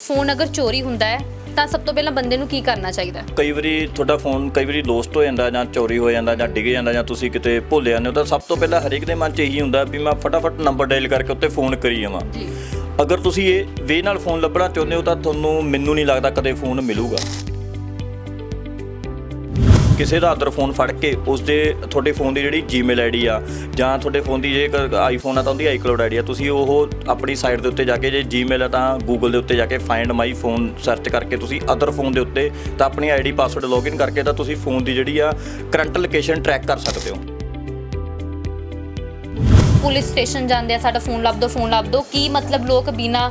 Phone ਅਗਰ ਚੋਰੀ ਹੁੰਦਾ ਹੈ ਤਾਂ ਸਭ ਤੋਂ ਪਹਿਲਾਂ ਬੰਦੇ ਨੂੰ ਕੀ ਕਰਨਾ ਚਾਹੀਦਾ ਹੈ? ਕਈ ਵਾਰੀ ਤੁਹਾਡਾ ਫੋਨ ਕਈ ਵਾਰੀ ਲੋਸਟ ਹੋ ਜਾਂਦਾ ਜਾਂ ਚੋਰੀ ਹੋ ਜਾਂਦਾ ਜਾਂ ਡਿੱਗ ਜਾਂਦਾ ਜਾਂ ਤੁਸੀਂ ਕਿਤੇ ਭੁੱਲ ਜਾਂਦੇ ਹੋ ਤਾਂ ਸਭ ਤੋਂ ਪਹਿਲਾਂ ਹਰੇਕ ਦੇ ਮਨ 'ਚ ਇਹੀ ਹੁੰਦਾ ਵੀ ਮੈਂ ਫਟਾਫਟ ਨੰਬਰ ਡਾਇਲ ਕਰਕੇ ਉੱਤੇ ਫੋਨ ਕਰੀ ਜਾਵਾਂ। ਜੀ। ਅਗਰ ਤੁਸੀਂ ਇਹ ਵੇ ਨਾਲ ਫੋਨ ਲੱਭਣਾ ਚਾਹੁੰਦੇ ਹੋ ਤਾਂ ਤੁਹਾਨੂੰ ਮੈਨੂੰ ਨਹੀਂ ਲੱਗਦਾ ਕਦੇ ਫੋਨ ਮਿਲੂਗਾ। ਕਿਸੇ ਦਾ ਅਦਰ ਫੋਨ ਫੜ ਕੇ ਉਸ ਦੇ ਤੁਹਾਡੇ ਫੋਨ ਦੀ ਜਿਹੜੀ ਜੀਮੇਲ ਆਈਡੀ ਆ, ਜਾਂ ਤੁਹਾਡੇ ਫੋਨ ਦੀ ਜੇ ਆਈਫੋਨ ਆ ਤਾਂ ਉਹਦੀ ਆਈਕਲਾਉਡ ਆਈਡੀ ਆ, ਤੁਸੀਂ ਉਹ ਆਪਣੀ ਸਾਈਟ ਦੇ ਉੱਤੇ ਜਾ ਕੇ ਜੇ ਜੀਮੇਲ ਆ ਤਾਂ ਗੂਗਲ ਦੇ ਉੱਤੇ ਜਾ ਕੇ ਫਾਈਂਡ ਮਾਈ ਫੋਨ ਸਰਚ ਕਰਕੇ ਤੁਸੀਂ ਅਦਰ ਫੋਨ ਦੇ ਉੱਤੇ ਤਾਂ ਆਪਣੀ ਆਈਡੀ ਪਾਸਵਰਡ ਲੌਗਇਨ ਕਰਕੇ ਤਾਂ ਤੁਸੀਂ ਫੋਨ ਦੀ ਜਿਹੜੀ ਆ ਕਰੰਟ ਲੋਕੇਸ਼ਨ ਟਰੈਕ ਕਰ ਸਕਦੇ ਹੋ। ਪੁਲਿਸ ਸਟੇਸ਼ਨ ਜਾਂਦੇ ਆ, ਸਾਡਾ ਫੋਨ ਲੱਭ ਦੋ, ਫੋਨ ਲੱਭ ਦੋ। ਕੀ ਮਤਲਬ ਲੋਕ ਬਿਨਾ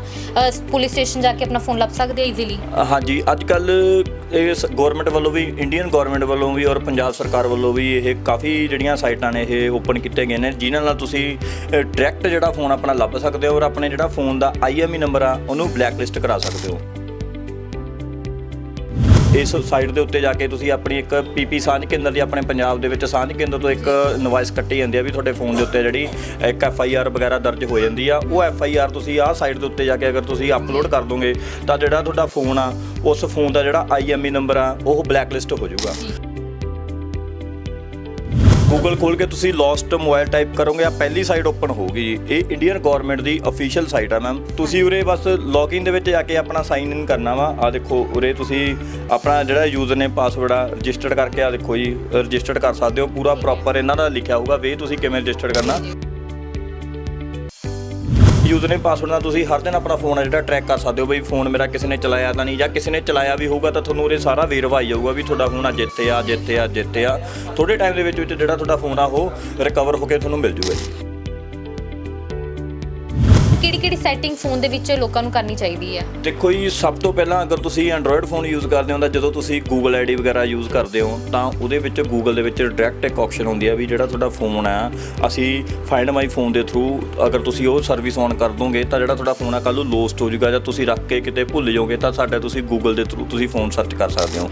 ਪੁਲਿਸ ਸਟੇਸ਼ਨ ਜਾ ਕੇ ਆਪਣਾ ਫੋਨ ਲੱਭ ਸਕਦੇ ਆ ਈਜ਼ੀਲੀ ਹਾਂਜੀ ਅੱਜ ਕੱਲ ਇਹ ਗਵਰਨਮੈਂਟ ਵੱਲੋਂ ਵੀ ਇੰਡੀਅਨ ਗਵਰਨਮੈਂਟ ਵੱਲੋਂ ਵੀ ਔਰ ਪੰਜਾਬ ਸਰਕਾਰ ਵੱਲੋਂ ਵੀ ਇਹ ਕਾਫੀ ਜਿਹੜੀਆਂ ਸਾਈਟਾਂ ਨੇ, ਇਹ ਓਪਨ ਕੀਤੇ ਗਏ ਨੇ, ਜਿਨ੍ਹਾਂ ਨਾਲ ਤੁਸੀਂ ਡਾਇਰੈਕਟ ਜਿਹੜਾ ਫੋਨ ਆਪਣਾ ਲੱਭ ਸਕਦੇ ਹੋ ਔਰ ਆਪਣੇ ਜਿਹੜਾ ਫੋਨ ਦਾ ਆਈਐਮਈ ਨੰਬਰ ਆ, ਉਹਨੂੰ ਬਲੈਕ ਲਿਸਟ ਕਰਾ ਸਕਦੇ ਹੋ। ਇਸ ਸਾਈਟ ਦੇ ਉੱਤੇ ਜਾ ਕੇ ਤੁਸੀਂ ਆਪਣੀ ਇੱਕ ਪੀਪੀ ਸਾਂਝ ਕੇਂਦਰ ਦੀ ਆਪਣੇ ਪੰਜਾਬ ਦੇ ਵਿੱਚ ਸਾਂਝ ਕੇਂਦਰ ਤੋਂ ਇੱਕ ਨਵਾਇਸ ਕੱਟੀ ਜਾਂਦੀ ਆ ਵੀ ਤੁਹਾਡੇ ਫੋਨ ਦੇ ਉੱਤੇ ਜਿਹੜੀ ਇੱਕ ਐਫ ਆਈ ਆਰ ਵਗੈਰਾ ਦਰਜ ਹੋ ਜਾਂਦੀ ਆ। ਉਹ ਐਫ ਆਈ ਆਰ ਤੁਸੀਂ ਆਹ ਸਾਈਟ ਦੇ ਉੱਤੇ ਜਾ ਕੇ ਅਗਰ ਤੁਸੀਂ ਅਪਲੋਡ ਕਰ ਦੋਗੇ ਤਾਂ ਜਿਹੜਾ ਤੁਹਾਡਾ ਫੋਨ ਆ, ਉਸ ਫੋਨ ਦਾ ਜਿਹੜਾ ਆਈ ਐੱਮ ਈ ਨੰਬਰ ਆ, ਉਹ ਬਲੈਕ ਲਿਸਟ ਹੋ ਜਾਊਗਾ। ਗੂਗਲ ਖੋਲ ਕੇ ਤੁਸੀਂ ਲੋਸਟ ਮੋਬਾਈਲ ਟਾਈਪ ਕਰੋਗੇ ਆ ਪਹਿਲੀ ਸਾਈਟ ਓਪਨ ਹੋਊਗੀ। ਜੀ ਇਹ ਇੰਡੀਅਨ ਗਵਰਨਮੈਂਟ ਦੀ ਅਫੀਸ਼ੀਅਲ ਸਾਈਟ ਆ ਮੈਮ ਤੁਸੀਂ ਉਰੇ ਬਸ ਲੌਗਇਨ ਦੇ ਵਿੱਚ ਜਾ ਕੇ ਆਪਣਾ ਸਾਈਨ ਇਨ ਕਰਨਾ ਵਾ। ਆ ਦੇਖੋ, ਉਰੇ ਤੁਸੀਂ ਆਪਣਾ ਜਿਹੜਾ ਯੂਜ਼ਰ ਨੇਮ ਪਾਸਵਰਡ ਆ ਰਜਿਸਟਰਡ ਕਰਕੇ ਆ ਦੇਖੋ ਜੀ ਰਜਿਸਟਰਡ ਕਰ ਸਕਦੇ ਹੋ। ਪੂਰਾ ਪ੍ਰੋਪਰ ਇਹਨਾਂ ਦਾ ਲਿਖਿਆ ਹੋਊਗਾ, ਵੇ ਤੁਸੀਂ ਕਿਵੇਂ ਰਜਿਸਟਰਡ ਕਰਨਾ। ਯੂਜ਼ਰ ਪਾਸਵਰਡ ਨਾਲ ਤੁਸੀਂ ਹਰ ਦਿਨ ਆਪਣਾ ਫੋਨ ਆ ਜਿਹੜਾ ਟਰੈਕ ਕਰ ਸਕਦੇ ਹੋ ਬਈ ਫੋਨ ਮੇਰਾ ਕਿਸੇ ਨੇ ਚਲਾਇਆ ਤਾਂ ਨਹੀਂ ਜਾਂ ਕਿਸੇ ਨੇ ਚਲਾਇਆ ਵੀ ਹੋਊਗਾ ਤਾਂ ਤੁਹਾਨੂੰ ਉਹਦੇ ਸਾਰਾ ਵੇਰਵਾ ਆਈ ਜਾਊਗਾ ਵੀ ਤੁਹਾਡਾ ਫੋਨ ਆ ਜਿੱਤੇ ਆ ਜਿੱਤੇ ਆ ਜਿੱਤੇ ਆ। ਥੋੜੇ ਟਾਈਮ ਦੇ ਵਿੱਚ ਵਿੱਚ ਜਿਹੜਾ ਤੁਹਾਡਾ ਫੋਨ ਆ, ਉਹ ਰਿਕਵਰ ਹੋ ਕੇ ਤੁਹਾਨੂੰ ਮਿਲ ਜੂਗਾ ਜੀ। ਕਿਹੜੀ ਕਿਹੜੀ ਸੈਟਿੰਗ ਫੋਨ ਦੇ ਵਿੱਚ ਲੋਕਾਂ ਨੂੰ ਕਰਨੀ ਚਾਹੀਦੀ ਹੈ? ਦੇਖੋ ਜੀ, ਸਭ ਤੋਂ ਪਹਿਲਾਂ ਅਗਰ ਤੁਸੀਂ ਐਂਡਰੋਇਡ ਫੋਨ ਯੂਜ਼ ਕਰਦੇ ਹੋ ਤਾਂ ਜਦੋਂ ਤੁਸੀਂ Google ਆਈਡੀ ਵਗੈਰਾ ਯੂਜ਼ ਕਰਦੇ ਹੋ ਤਾਂ ਉਹਦੇ ਵਿੱਚ Google ਦੇ ਵਿੱਚ ਡਾਇਰੈਕਟ ਇੱਕ ਆਪਸ਼ਨ ਹੁੰਦੀ ਹੈ ਵੀ ਜਿਹੜਾ ਤੁਹਾਡਾ ਫੋਨ ਆ, ਅਸੀਂ ਫਾਈਂਡ ਮਾਈ ਫੋਨ ਦੇ ਥਰੂ ਅਗਰ ਤੁਸੀਂ ਉਹ ਸਰਵਿਸ ਔਨ ਕਰ ਦੋਗੇ ਤਾਂ ਜਿਹੜਾ ਤੁਹਾਡਾ ਫੋਨ ਆ ਕੱਲ ਨੂੰ ਲੋਸਟ ਹੋ ਜਾਊਗਾ ਜਾਂ ਤੁਸੀਂ ਰੱਖ ਕੇ ਕਿਤੇ ਭੁੱਲ ਜਾਓਗੇ ਤਾਂ ਸਾਡਾ ਤੁਸੀਂ Google ਦੇ ਥਰੂ ਤੁਸੀਂ ਫੋਨ ਸਰਚ ਕਰ ਸਕਦੇ ਹੋ।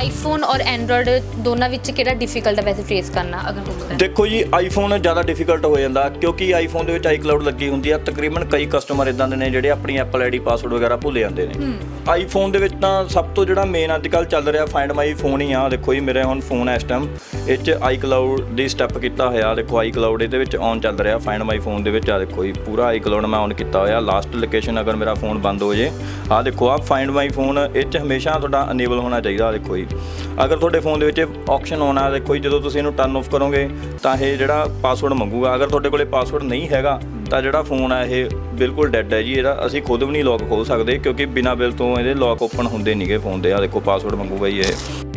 ਆਈਫੋਨ ਔਰ ਐਂਡਰੋਇਡ ਦੋਨਾਂ ਵਿੱਚ ਕਿਹੜਾ ਡਿਫਿਕਲਟ ਹੈ ਵੈਸੇ ਫੇਸ ਕਰਨਾ ਅਗਰ ਹੋਊਗਾ ਦੇਖੋ ਜੀ ਆਈਫੋਨ ਜ਼ਿਆਦਾ ਡਿਫਿਕਲਟ ਹੋ ਜਾਂਦਾ ਕਿਉਂਕਿ ਆਈਫੋਨ ਦੇ ਵਿੱਚ ਆਈਕਲਾਉਡ ਲੱਗੀ ਹੁੰਦੀ ਆ ਤਕਰੀਬਨ ਕਈ ਕਸਟਮਰ ਇਦਾਂ ਦੇ ਨੇ ਜਿਹੜੇ ਆਪਣੀ ਐਪਲ ਆਈਡੀ ਪਾਸਵਰਡ ਵਗੈਰਾ ਭੁੱਲ ਜਾਂਦੇ ਨੇ। ਆਈਫੋਨ ਦੇ ਵਿੱਚ ਤਾਂ ਸਭ ਤੋਂ ਜਿਹੜਾ ਮੇਨ ਅੱਜ ਕੱਲ ਚੱਲ ਰਿਹਾ ਫਾਈਂਡ ਮਾਈ ਫੋਨ ਹੀ ਆ ਦੇਖੋ ਜੀ ਮੇਰੇ ਹੁਣ ਫੋਨ ਇਸ ਟਾਈਮ ਇਹ 'ਚ ਆਈਕਲਾਉਡ ਦੀ ਸਟੈਪ ਕੀਤਾ ਹੋਇਆ। ਦੇਖੋ ਆਈਕਲਾਉਡ ਇਹਦੇ ਵਿੱਚ ਔਨ ਚੱਲ ਰਿਹਾ। ਫਾਈਂਡ ਮਾਈ ਫੋਨ ਦੇ ਵਿੱਚ ਆ ਦੇਖੋ ਜੀ, ਪੂਰਾ ਆਈਕਲਾਉਡ ਮੈਂ ਔਨ ਕੀਤਾ ਹੋਇਆ। ਲਾਸਟ ਲੋਕੇਸ਼ਨ ਅਗਰ ਮੇਰਾ ਫੋਨ ਬੰਦ ਹੋ ਜੇ ਆ ਦੇਖੋ ਆ ਫਾਈਂਡ ਮਾਈ ਫੋਨ ਇਹ 'ਚ ਹਮੇਸ਼ਾ ਤੁਹਾਡਾ ਅਨੇਬਲ ਹੋਣਾ ਚਾਹੀਦਾ, ਆਹ ਦੇਖੋ ਜੀ। ਅਗਰ ਤੁਹਾਡੇ ਫੋਨ ਦੇ ਵਿੱਚ ਆਪਸ਼ਨ ਆਉਣਾ ਦੇਖੋ ਜੀ, ਜਦੋਂ ਤੁਸੀਂ ਇਹਨੂੰ ਟਰਨ ਆਫ ਕਰੋਗੇ, ਤਾਂ ਇਹ ਜਿਹੜਾ ਪਾਸਵਰਡ ਮੰਗੂਗਾ। ਅਗਰ ਤੁਹਾਡੇ ਕੋਲੇ ਪਾਸਵਰਡ ਨਹੀਂ ਹੈਗਾ, ਤਾਂ ਜਿਹੜਾ ਫੋਨ ਆ, ਇਹ ਬਿਲਕੁਲ ਡੈੱਡ ਹੈ ਜੀ। ਇਹਦਾ ਅਸੀਂ ਖੁਦ ਵੀ ਨਹੀਂ ਲੌਕ ਖੋਲ ਸਕਦੇ, ਕਿਉਂਕਿ ਬਿਨਾਂ ਬਿਲ ਤੋਂ ਇਹਦੇ ਲੌਕ ਓਪਨ ਹੁੰਦੇ ਨਹੀਂਗੇ ਫੋਨ ਦੇ। ਆ ਦੇਖੋ ਪਾਸਵਰਡ ਮੰਗੂਗਾ ਜੀ ਇਹ।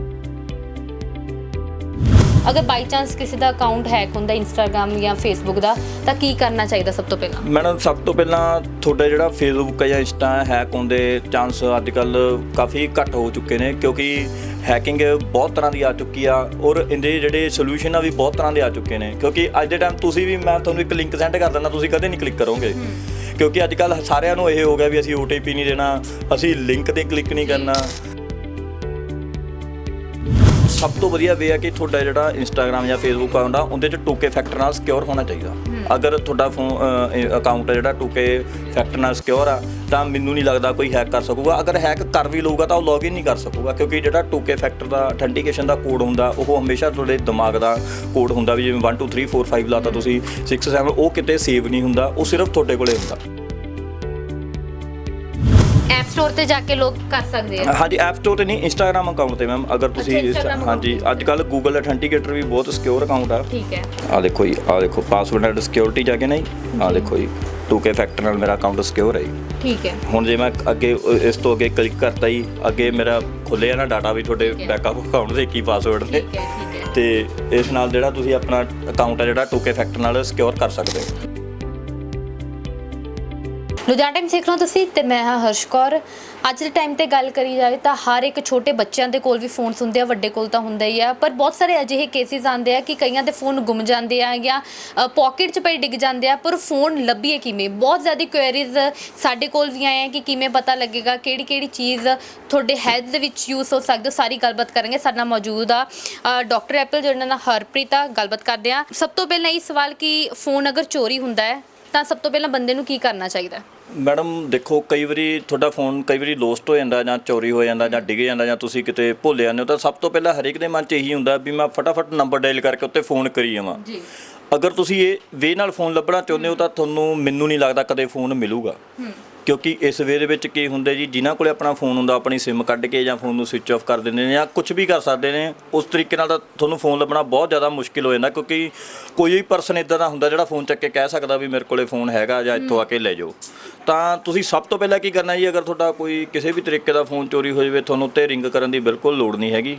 ਅਗਰ ਬਾਈ ਚਾਂਸ ਕਿਸੇ ਦਾ ਅਕਾਊਂਟ ਹੈਕ ਹੁੰਦਾ ਇੰਸਟਾਗ੍ਰam ਜਾਂ ਫੇਸਬੁੱਕ ਦਾ ਤਾਂ ਕੀ ਕਰਨਾ ਚਾਹੀਦਾ ਸਭ ਤੋਂ ਪਹਿਲਾਂ? ਮੈਡਮ ਸਭ ਤੋਂ ਪਹਿਲਾਂ ਤੁਹਾਡਾ ਜਿਹੜਾ ਫੇਸਬੁੱਕ ਜਾਂ ਇੰਸਟਾ ਹੈਕ ਹੋਣ ਦੇ ਚਾਂਸ ਅੱਜ ਕੱਲ ਕਾਫੀ ਘੱਟ ਹੋ ਚੁੱਕੇ ਨੇ ਕਿਉਂਕਿ ਹੈਕਿੰਗ ਬਹੁਤ ਤਰ੍ਹਾਂ ਦੀ ਆ ਚੁੱਕੀ ਆ ਔਰ ਇਹਦੇ ਜਿਹੜੇ ਸੋਲੂਸ਼ਨ ਆ ਵੀ ਬਹੁਤ ਤਰ੍ਹਾਂ ਦੇ ਆ ਚੁੱਕੇ ਨੇ ਕਿਉਂਕਿ ਅੱਜ ਦੇ ਟਾਈਮ ਤੁਸੀਂ ਵੀ ਮੈਂ ਤੁਹਾਨੂੰ ਇੱਕ ਲਿੰਕ ਸੈਂਡ ਕਰ ਦਿੰਦਾ ਤੁਸੀਂ ਕਦੇ ਨਹੀਂ ਕਲਿੱਕ ਕਰੋਗੇ। ਕਿਉਂਕਿ ਅੱਜ ਕੱਲ ਸਾਰਿਆਂ ਨੂੰ ਇਹ ਹੋ ਗਿਆ ਵੀ ਅਸੀਂ OTP ਨਹੀਂ ਦੇਣਾ ਅਸੀਂ ਲਿੰਕ ਤੇ ਕਲਿੱਕ ਨਹੀਂ ਕਰਨਾ। ਸਭ ਤੋਂ ਵਧੀਆ ਵੇ ਆ ਕਿ ਤੁਹਾਡਾ ਜਿਹੜਾ ਇੰਸਟਾਗ੍ਰam ਜਾਂ ਫੇਸਬੁੱਕ ਅਕਾਊਂਟ ਆ ਉਹਦੇ ਚ 2K ਫੈਕਟਰ ਨਾਲ ਸਿਕਿਉਰ ਹੋਣਾ ਚਾਹੀਦਾ। ਅਗਰ ਤੁਹਾਡਾ ਫੋਨ ਅਕਾਊਂਟ ਹੈ ਜਿਹੜਾ 2K ਫੈਕਟਰ ਨਾਲ ਸਿਕਿਉਰ ਆ ਤਾਂ ਮੈਨੂੰ ਨਹੀਂ ਲੱਗਦਾ ਕੋਈ ਹੈਕ ਕਰ ਸਕੂਗਾ। ਅਗਰ ਹੈਕ ਕਰ ਵੀ ਲਊਗਾ ਤਾਂ ਉਹ ਲੌਗਇਨ ਨਹੀਂ ਕਰ ਸਕੂਗਾ ਕਿਉਂਕਿ ਜਿਹੜਾ 2K ਫੈਕਟਰ ਦਾ ਅਥੈਂਟੀਕੇਸ਼ਨ ਦਾ ਕੋਡ ਹੁੰਦਾ ਉਹ ਹਮੇਸ਼ਾ ਤੁਹਾਡੇ ਦਿਮਾਗ ਦਾ ਕੋਡ ਹੁੰਦਾ ਵੀ ਜਿਵੇਂ 1 2 3 4 5 ਲਾਤਾ ਤੁਸੀਂ 6 7 ਉਹ ਕਿਤੇ ਸੇਵ ਨਹੀਂ ਹੁੰਦਾ ਉਹ ਸਿਰਫ ਤੁਹਾਡੇ ਕੋਲੇ ਹੁੰਦਾ। ਸਟੋਰ ਤੇ ਜਾ ਕੇ ਲੋਕ ਕਰ ਸਕਦੇ ਆ। ਹਾਂਜੀ ਐਪ ਸਟੋਰ ਤੇ ਨਹੀਂ ਇੰਸਟਾਗ੍ਰam ਅਕਾਊਂਟ ਤੇ ਮੈਮ ਅਗਰ ਤੁਸੀਂ ਅੱਛਾ, Instagram account ਹਾਂਜੀ ਅੱਜ ਕੱਲ ਗੂਗਲ ਅਥੈਂਟੀਕੇਟਰ ਵੀ ਬਹੁਤ ਸਿਕਿਉਰ ਅਕਾਊਂਟ ਆ। ਠੀਕ ਹੈ। ਆ ਦੇਖੋ ਜੀ ਆ ਦੇਖੋ ਪਾਸਵਰਡ ਐਂਡ ਸਿਕਿਉਰਿਟੀ ਜਾ। ਕੇ ਨਹੀਂ ਆ ਦੇਖੋ ਜੀ 2K ਫੈਕਟਰ ਨਾਲ ਮੇਰਾ ਅਕਾਊਂਟ ਸਿਕਿਉਰ ਹੈ ਜੀ। ਠੀਕ ਹੈ। ਹੁਣ ਜੇ ਮੈਂ ਅੱਗੇ ਅ, ਇਸ ਤੋਂ ਅੱਗੇ ਕਲਿੱਕ ਕਰਤਾ ਜੀ ਅੱਗੇ ਮੇਰਾ ਖੁੱਲਿਆ ਨਾ ਡਾਟਾ ਵੀ ਤੁਹਾਡੇ ਠੀਕ ਹੈ। ਬੈਕਅਪ ਅਕਾਊਂਟ ਦੇ ਕੀ ਪਾਸਵਰਡ ਨੇ ਠੀਕ ਹੈ ਠੀਕ ਹੈ। ਤੇ ਇਸ ਨਾਲ ਜਿਹੜਾ ਤੁਸੀਂ ਆਪਣਾ ਅਕਾਊਂਟ ਹੈ ਜਿਹੜਾ 2K ਫੈਕਟਰ ਨਾਲ ਸਿਕਿਉਰ ਕਰ ਸਕਦੇ ਹੋ। ਲੁਧਿਆਣਾ ਟਾਈਮ ਸਿੱਖ ਰਹੇ ਹੋ ਤੁਸੀਂ ਤੇ ਮੈਂ ਹਾਂ ਹਰਸ਼ ਕੌਰ। ਅੱਜ ਦੇ ਟਾਈਮ ਤੇ ਗੱਲ ਕਰੀ ਜਾਵੇ ਤਾਂ ਹਰ ਇੱਕ ਛੋਟੇ ਬੱਚਿਆਂ ਦੇ ਕੋਲ ਵੀ ਫੋਨਸ ਹੁੰਦੇ ਆ, ਵੱਡੇ ਕੋਲ ਤਾਂ ਹੁੰਦਾ ਹੀ ਆ, ਪਰ ਬਹੁਤ ਸਾਰੇ ਅਜਿਹੇ ਕੇਸਿਸ ਆਉਂਦੇ ਆ ਕਿ ਕਈਆਂ ਦੇ ਫੋਨ ਗੁੰਮ ਜਾਂਦੇ ਆ ਜਾਂ ਪਾਕਟ 'ਚ ਪਏ ਡਿੱਗ ਜਾਂਦੇ ਆ, ਪਰ ਫੋਨ ਲੱਭੀਏ ਕਿਵੇਂ? ਬਹੁਤ ਜ਼ਿਆਦਾ ਕੁਐਰੀਜ਼ ਸਾਡੇ ਕੋਲ ਵੀ ਆਏ ਆ ਕਿ ਕਿਵੇਂ ਪਤਾ ਲੱਗੇਗਾ ਕਿਹੜੀ ਕਿਹੜੀ ਚੀਜ਼ ਤੁਹਾਡੇ ਹੈਲਥ ਦੇ ਵਿੱਚ ਯੂਜ਼ ਹੋ ਸਕਦੀ ਹੈ ਸਾਰੀ ਗੱਲਬਾਤ ਕਰਾਂਗੇ। ਸਾਡੇ ਨਾਲ ਮੌਜੂਦ ਆ ਡਾਕਟਰ ਐਪਲ ਜਿਹਨਾਂ ਨਾਲ ਹਰਪ੍ਰੀਤ ਆ, ਗੱਲਬਾਤ ਕਰਦੇ ਆ। ਸਭ ਤੋਂ ਪਹਿਲਾਂ ਇਹ ਸਵਾਲ ਕਿ ਫੋਨ ਅਗਰ ਚੋਰੀ ਹੁੰਦਾ ਹੈ ਤਾਂ ਸਭ ਤੋਂ ਪਹਿਲਾਂ ਬੰਦੇ ਨੂੰ ਕੀ ਕਰਨਾ ਚਾਹੀਦਾ? ਹੈ ਮੈਡਮ ਦੇਖੋ ਕਈ ਵਾਰੀ ਤੁਹਾਡਾ ਫੋਨ ਕਈ ਵਾਰੀ ਲੋਸਟ ਹੋ ਜਾਂਦਾ ਜਾਂ ਚੋਰੀ ਹੋ ਜਾਂਦਾ ਜਾਂ ਡਿੱਗ ਜਾਂਦਾ ਜਾਂ ਤੁਸੀਂ ਕਿਤੇ ਭੁੱਲ ਜਾਂਦੇ ਹੋ ਤਾਂ ਸਭ ਤੋਂ ਪਹਿਲਾਂ ਹਰੇਕ ਦੇ ਮਨ 'ਚ ਇਹੀ ਹੁੰਦਾ ਵੀ ਮੈਂ ਫਟਾਫਟ ਨੰਬਰ ਡਾਇਲ ਕਰਕੇ ਉੱਤੇ ਫੋਨ ਕਰੀ ਜਾਵਾਂ। ਜੀ। ਅਗਰ ਤੁਸੀਂ ਇਹ ਵੇ ਨਾਲ ਫੋਨ ਲੱਭਣਾ ਚਾਹੁੰਦੇ ਹੋ ਤਾਂ ਤੁਹਾਨੂੰ ਮੈਨੂੰ ਨਹੀਂ ਲੱਗਦਾ ਕਦੇ ਫੋਨ ਮਿਲੂਗਾ। ਕਿਉਂਕਿ ਇਸ ਵੇ ਦੇ ਵਿੱਚ ਕੀ ਹੁੰਦਾ ਜੀ, ਜਿਨ੍ਹਾਂ ਕੋਲੇ ਆਪਣਾ ਫੋਨ ਹੁੰਦਾ, ਆਪਣੀ ਸਿਮ ਕੱਢ ਕੇ ਜਾਂ ਫੋਨ ਨੂੰ ਸਵਿਚ ਆਫ ਕਰ ਦਿੰਦੇ ਨੇ ਜਾਂ ਕੁਝ ਵੀ ਕਰ ਸਕਦੇ ਨੇ, ਉਸ ਤਰੀਕੇ ਨਾਲ ਤਾਂ ਤੁਹਾਨੂੰ ਫੋਨ ਲੱਭਣਾ ਬਹੁਤ ਜ਼ਿਆਦਾ ਮੁਸ਼ਕਿਲ ਹੋ ਜਾਂਦਾ ਕਿਉਂਕਿ ਕੋਈ ਵੀ ਪਰਸਨ ਇਦਾਂ ਦਾ ਹੁੰਦਾ ਜਿਹੜਾ ਫੋਨ ਚੱਕ ਕੇ ਕਹਿ ਸਕਦਾ ਵੀ ਮੇਰੇ ਕੋਲੇ ਫੋਨ ਹੈਗਾ ਜਾਂ ਇੱਥੋਂ ਆ ਕੇ ਲੈ ਜਾਓ। ਤਾਂ ਤੁਸੀਂ ਸਭ ਤੋਂ ਪਹਿਲਾਂ ਕੀ ਕਰਨਾ ਜੀ, ਅਗਰ ਤੁਹਾਡਾ ਕੋਈ ਕਿਸੇ ਵੀ ਤਰੀਕੇ ਦਾ ਫੋਨ ਚੋਰੀ ਹੋ ਜਾਵੇ, ਤੁਹਾਨੂੰ ਉੱਤੇ ਰਿੰਗ ਕਰਨ ਦੀ ਬਿਲਕੁਲ ਲੋੜ ਨਹੀਂ ਹੈਗੀ।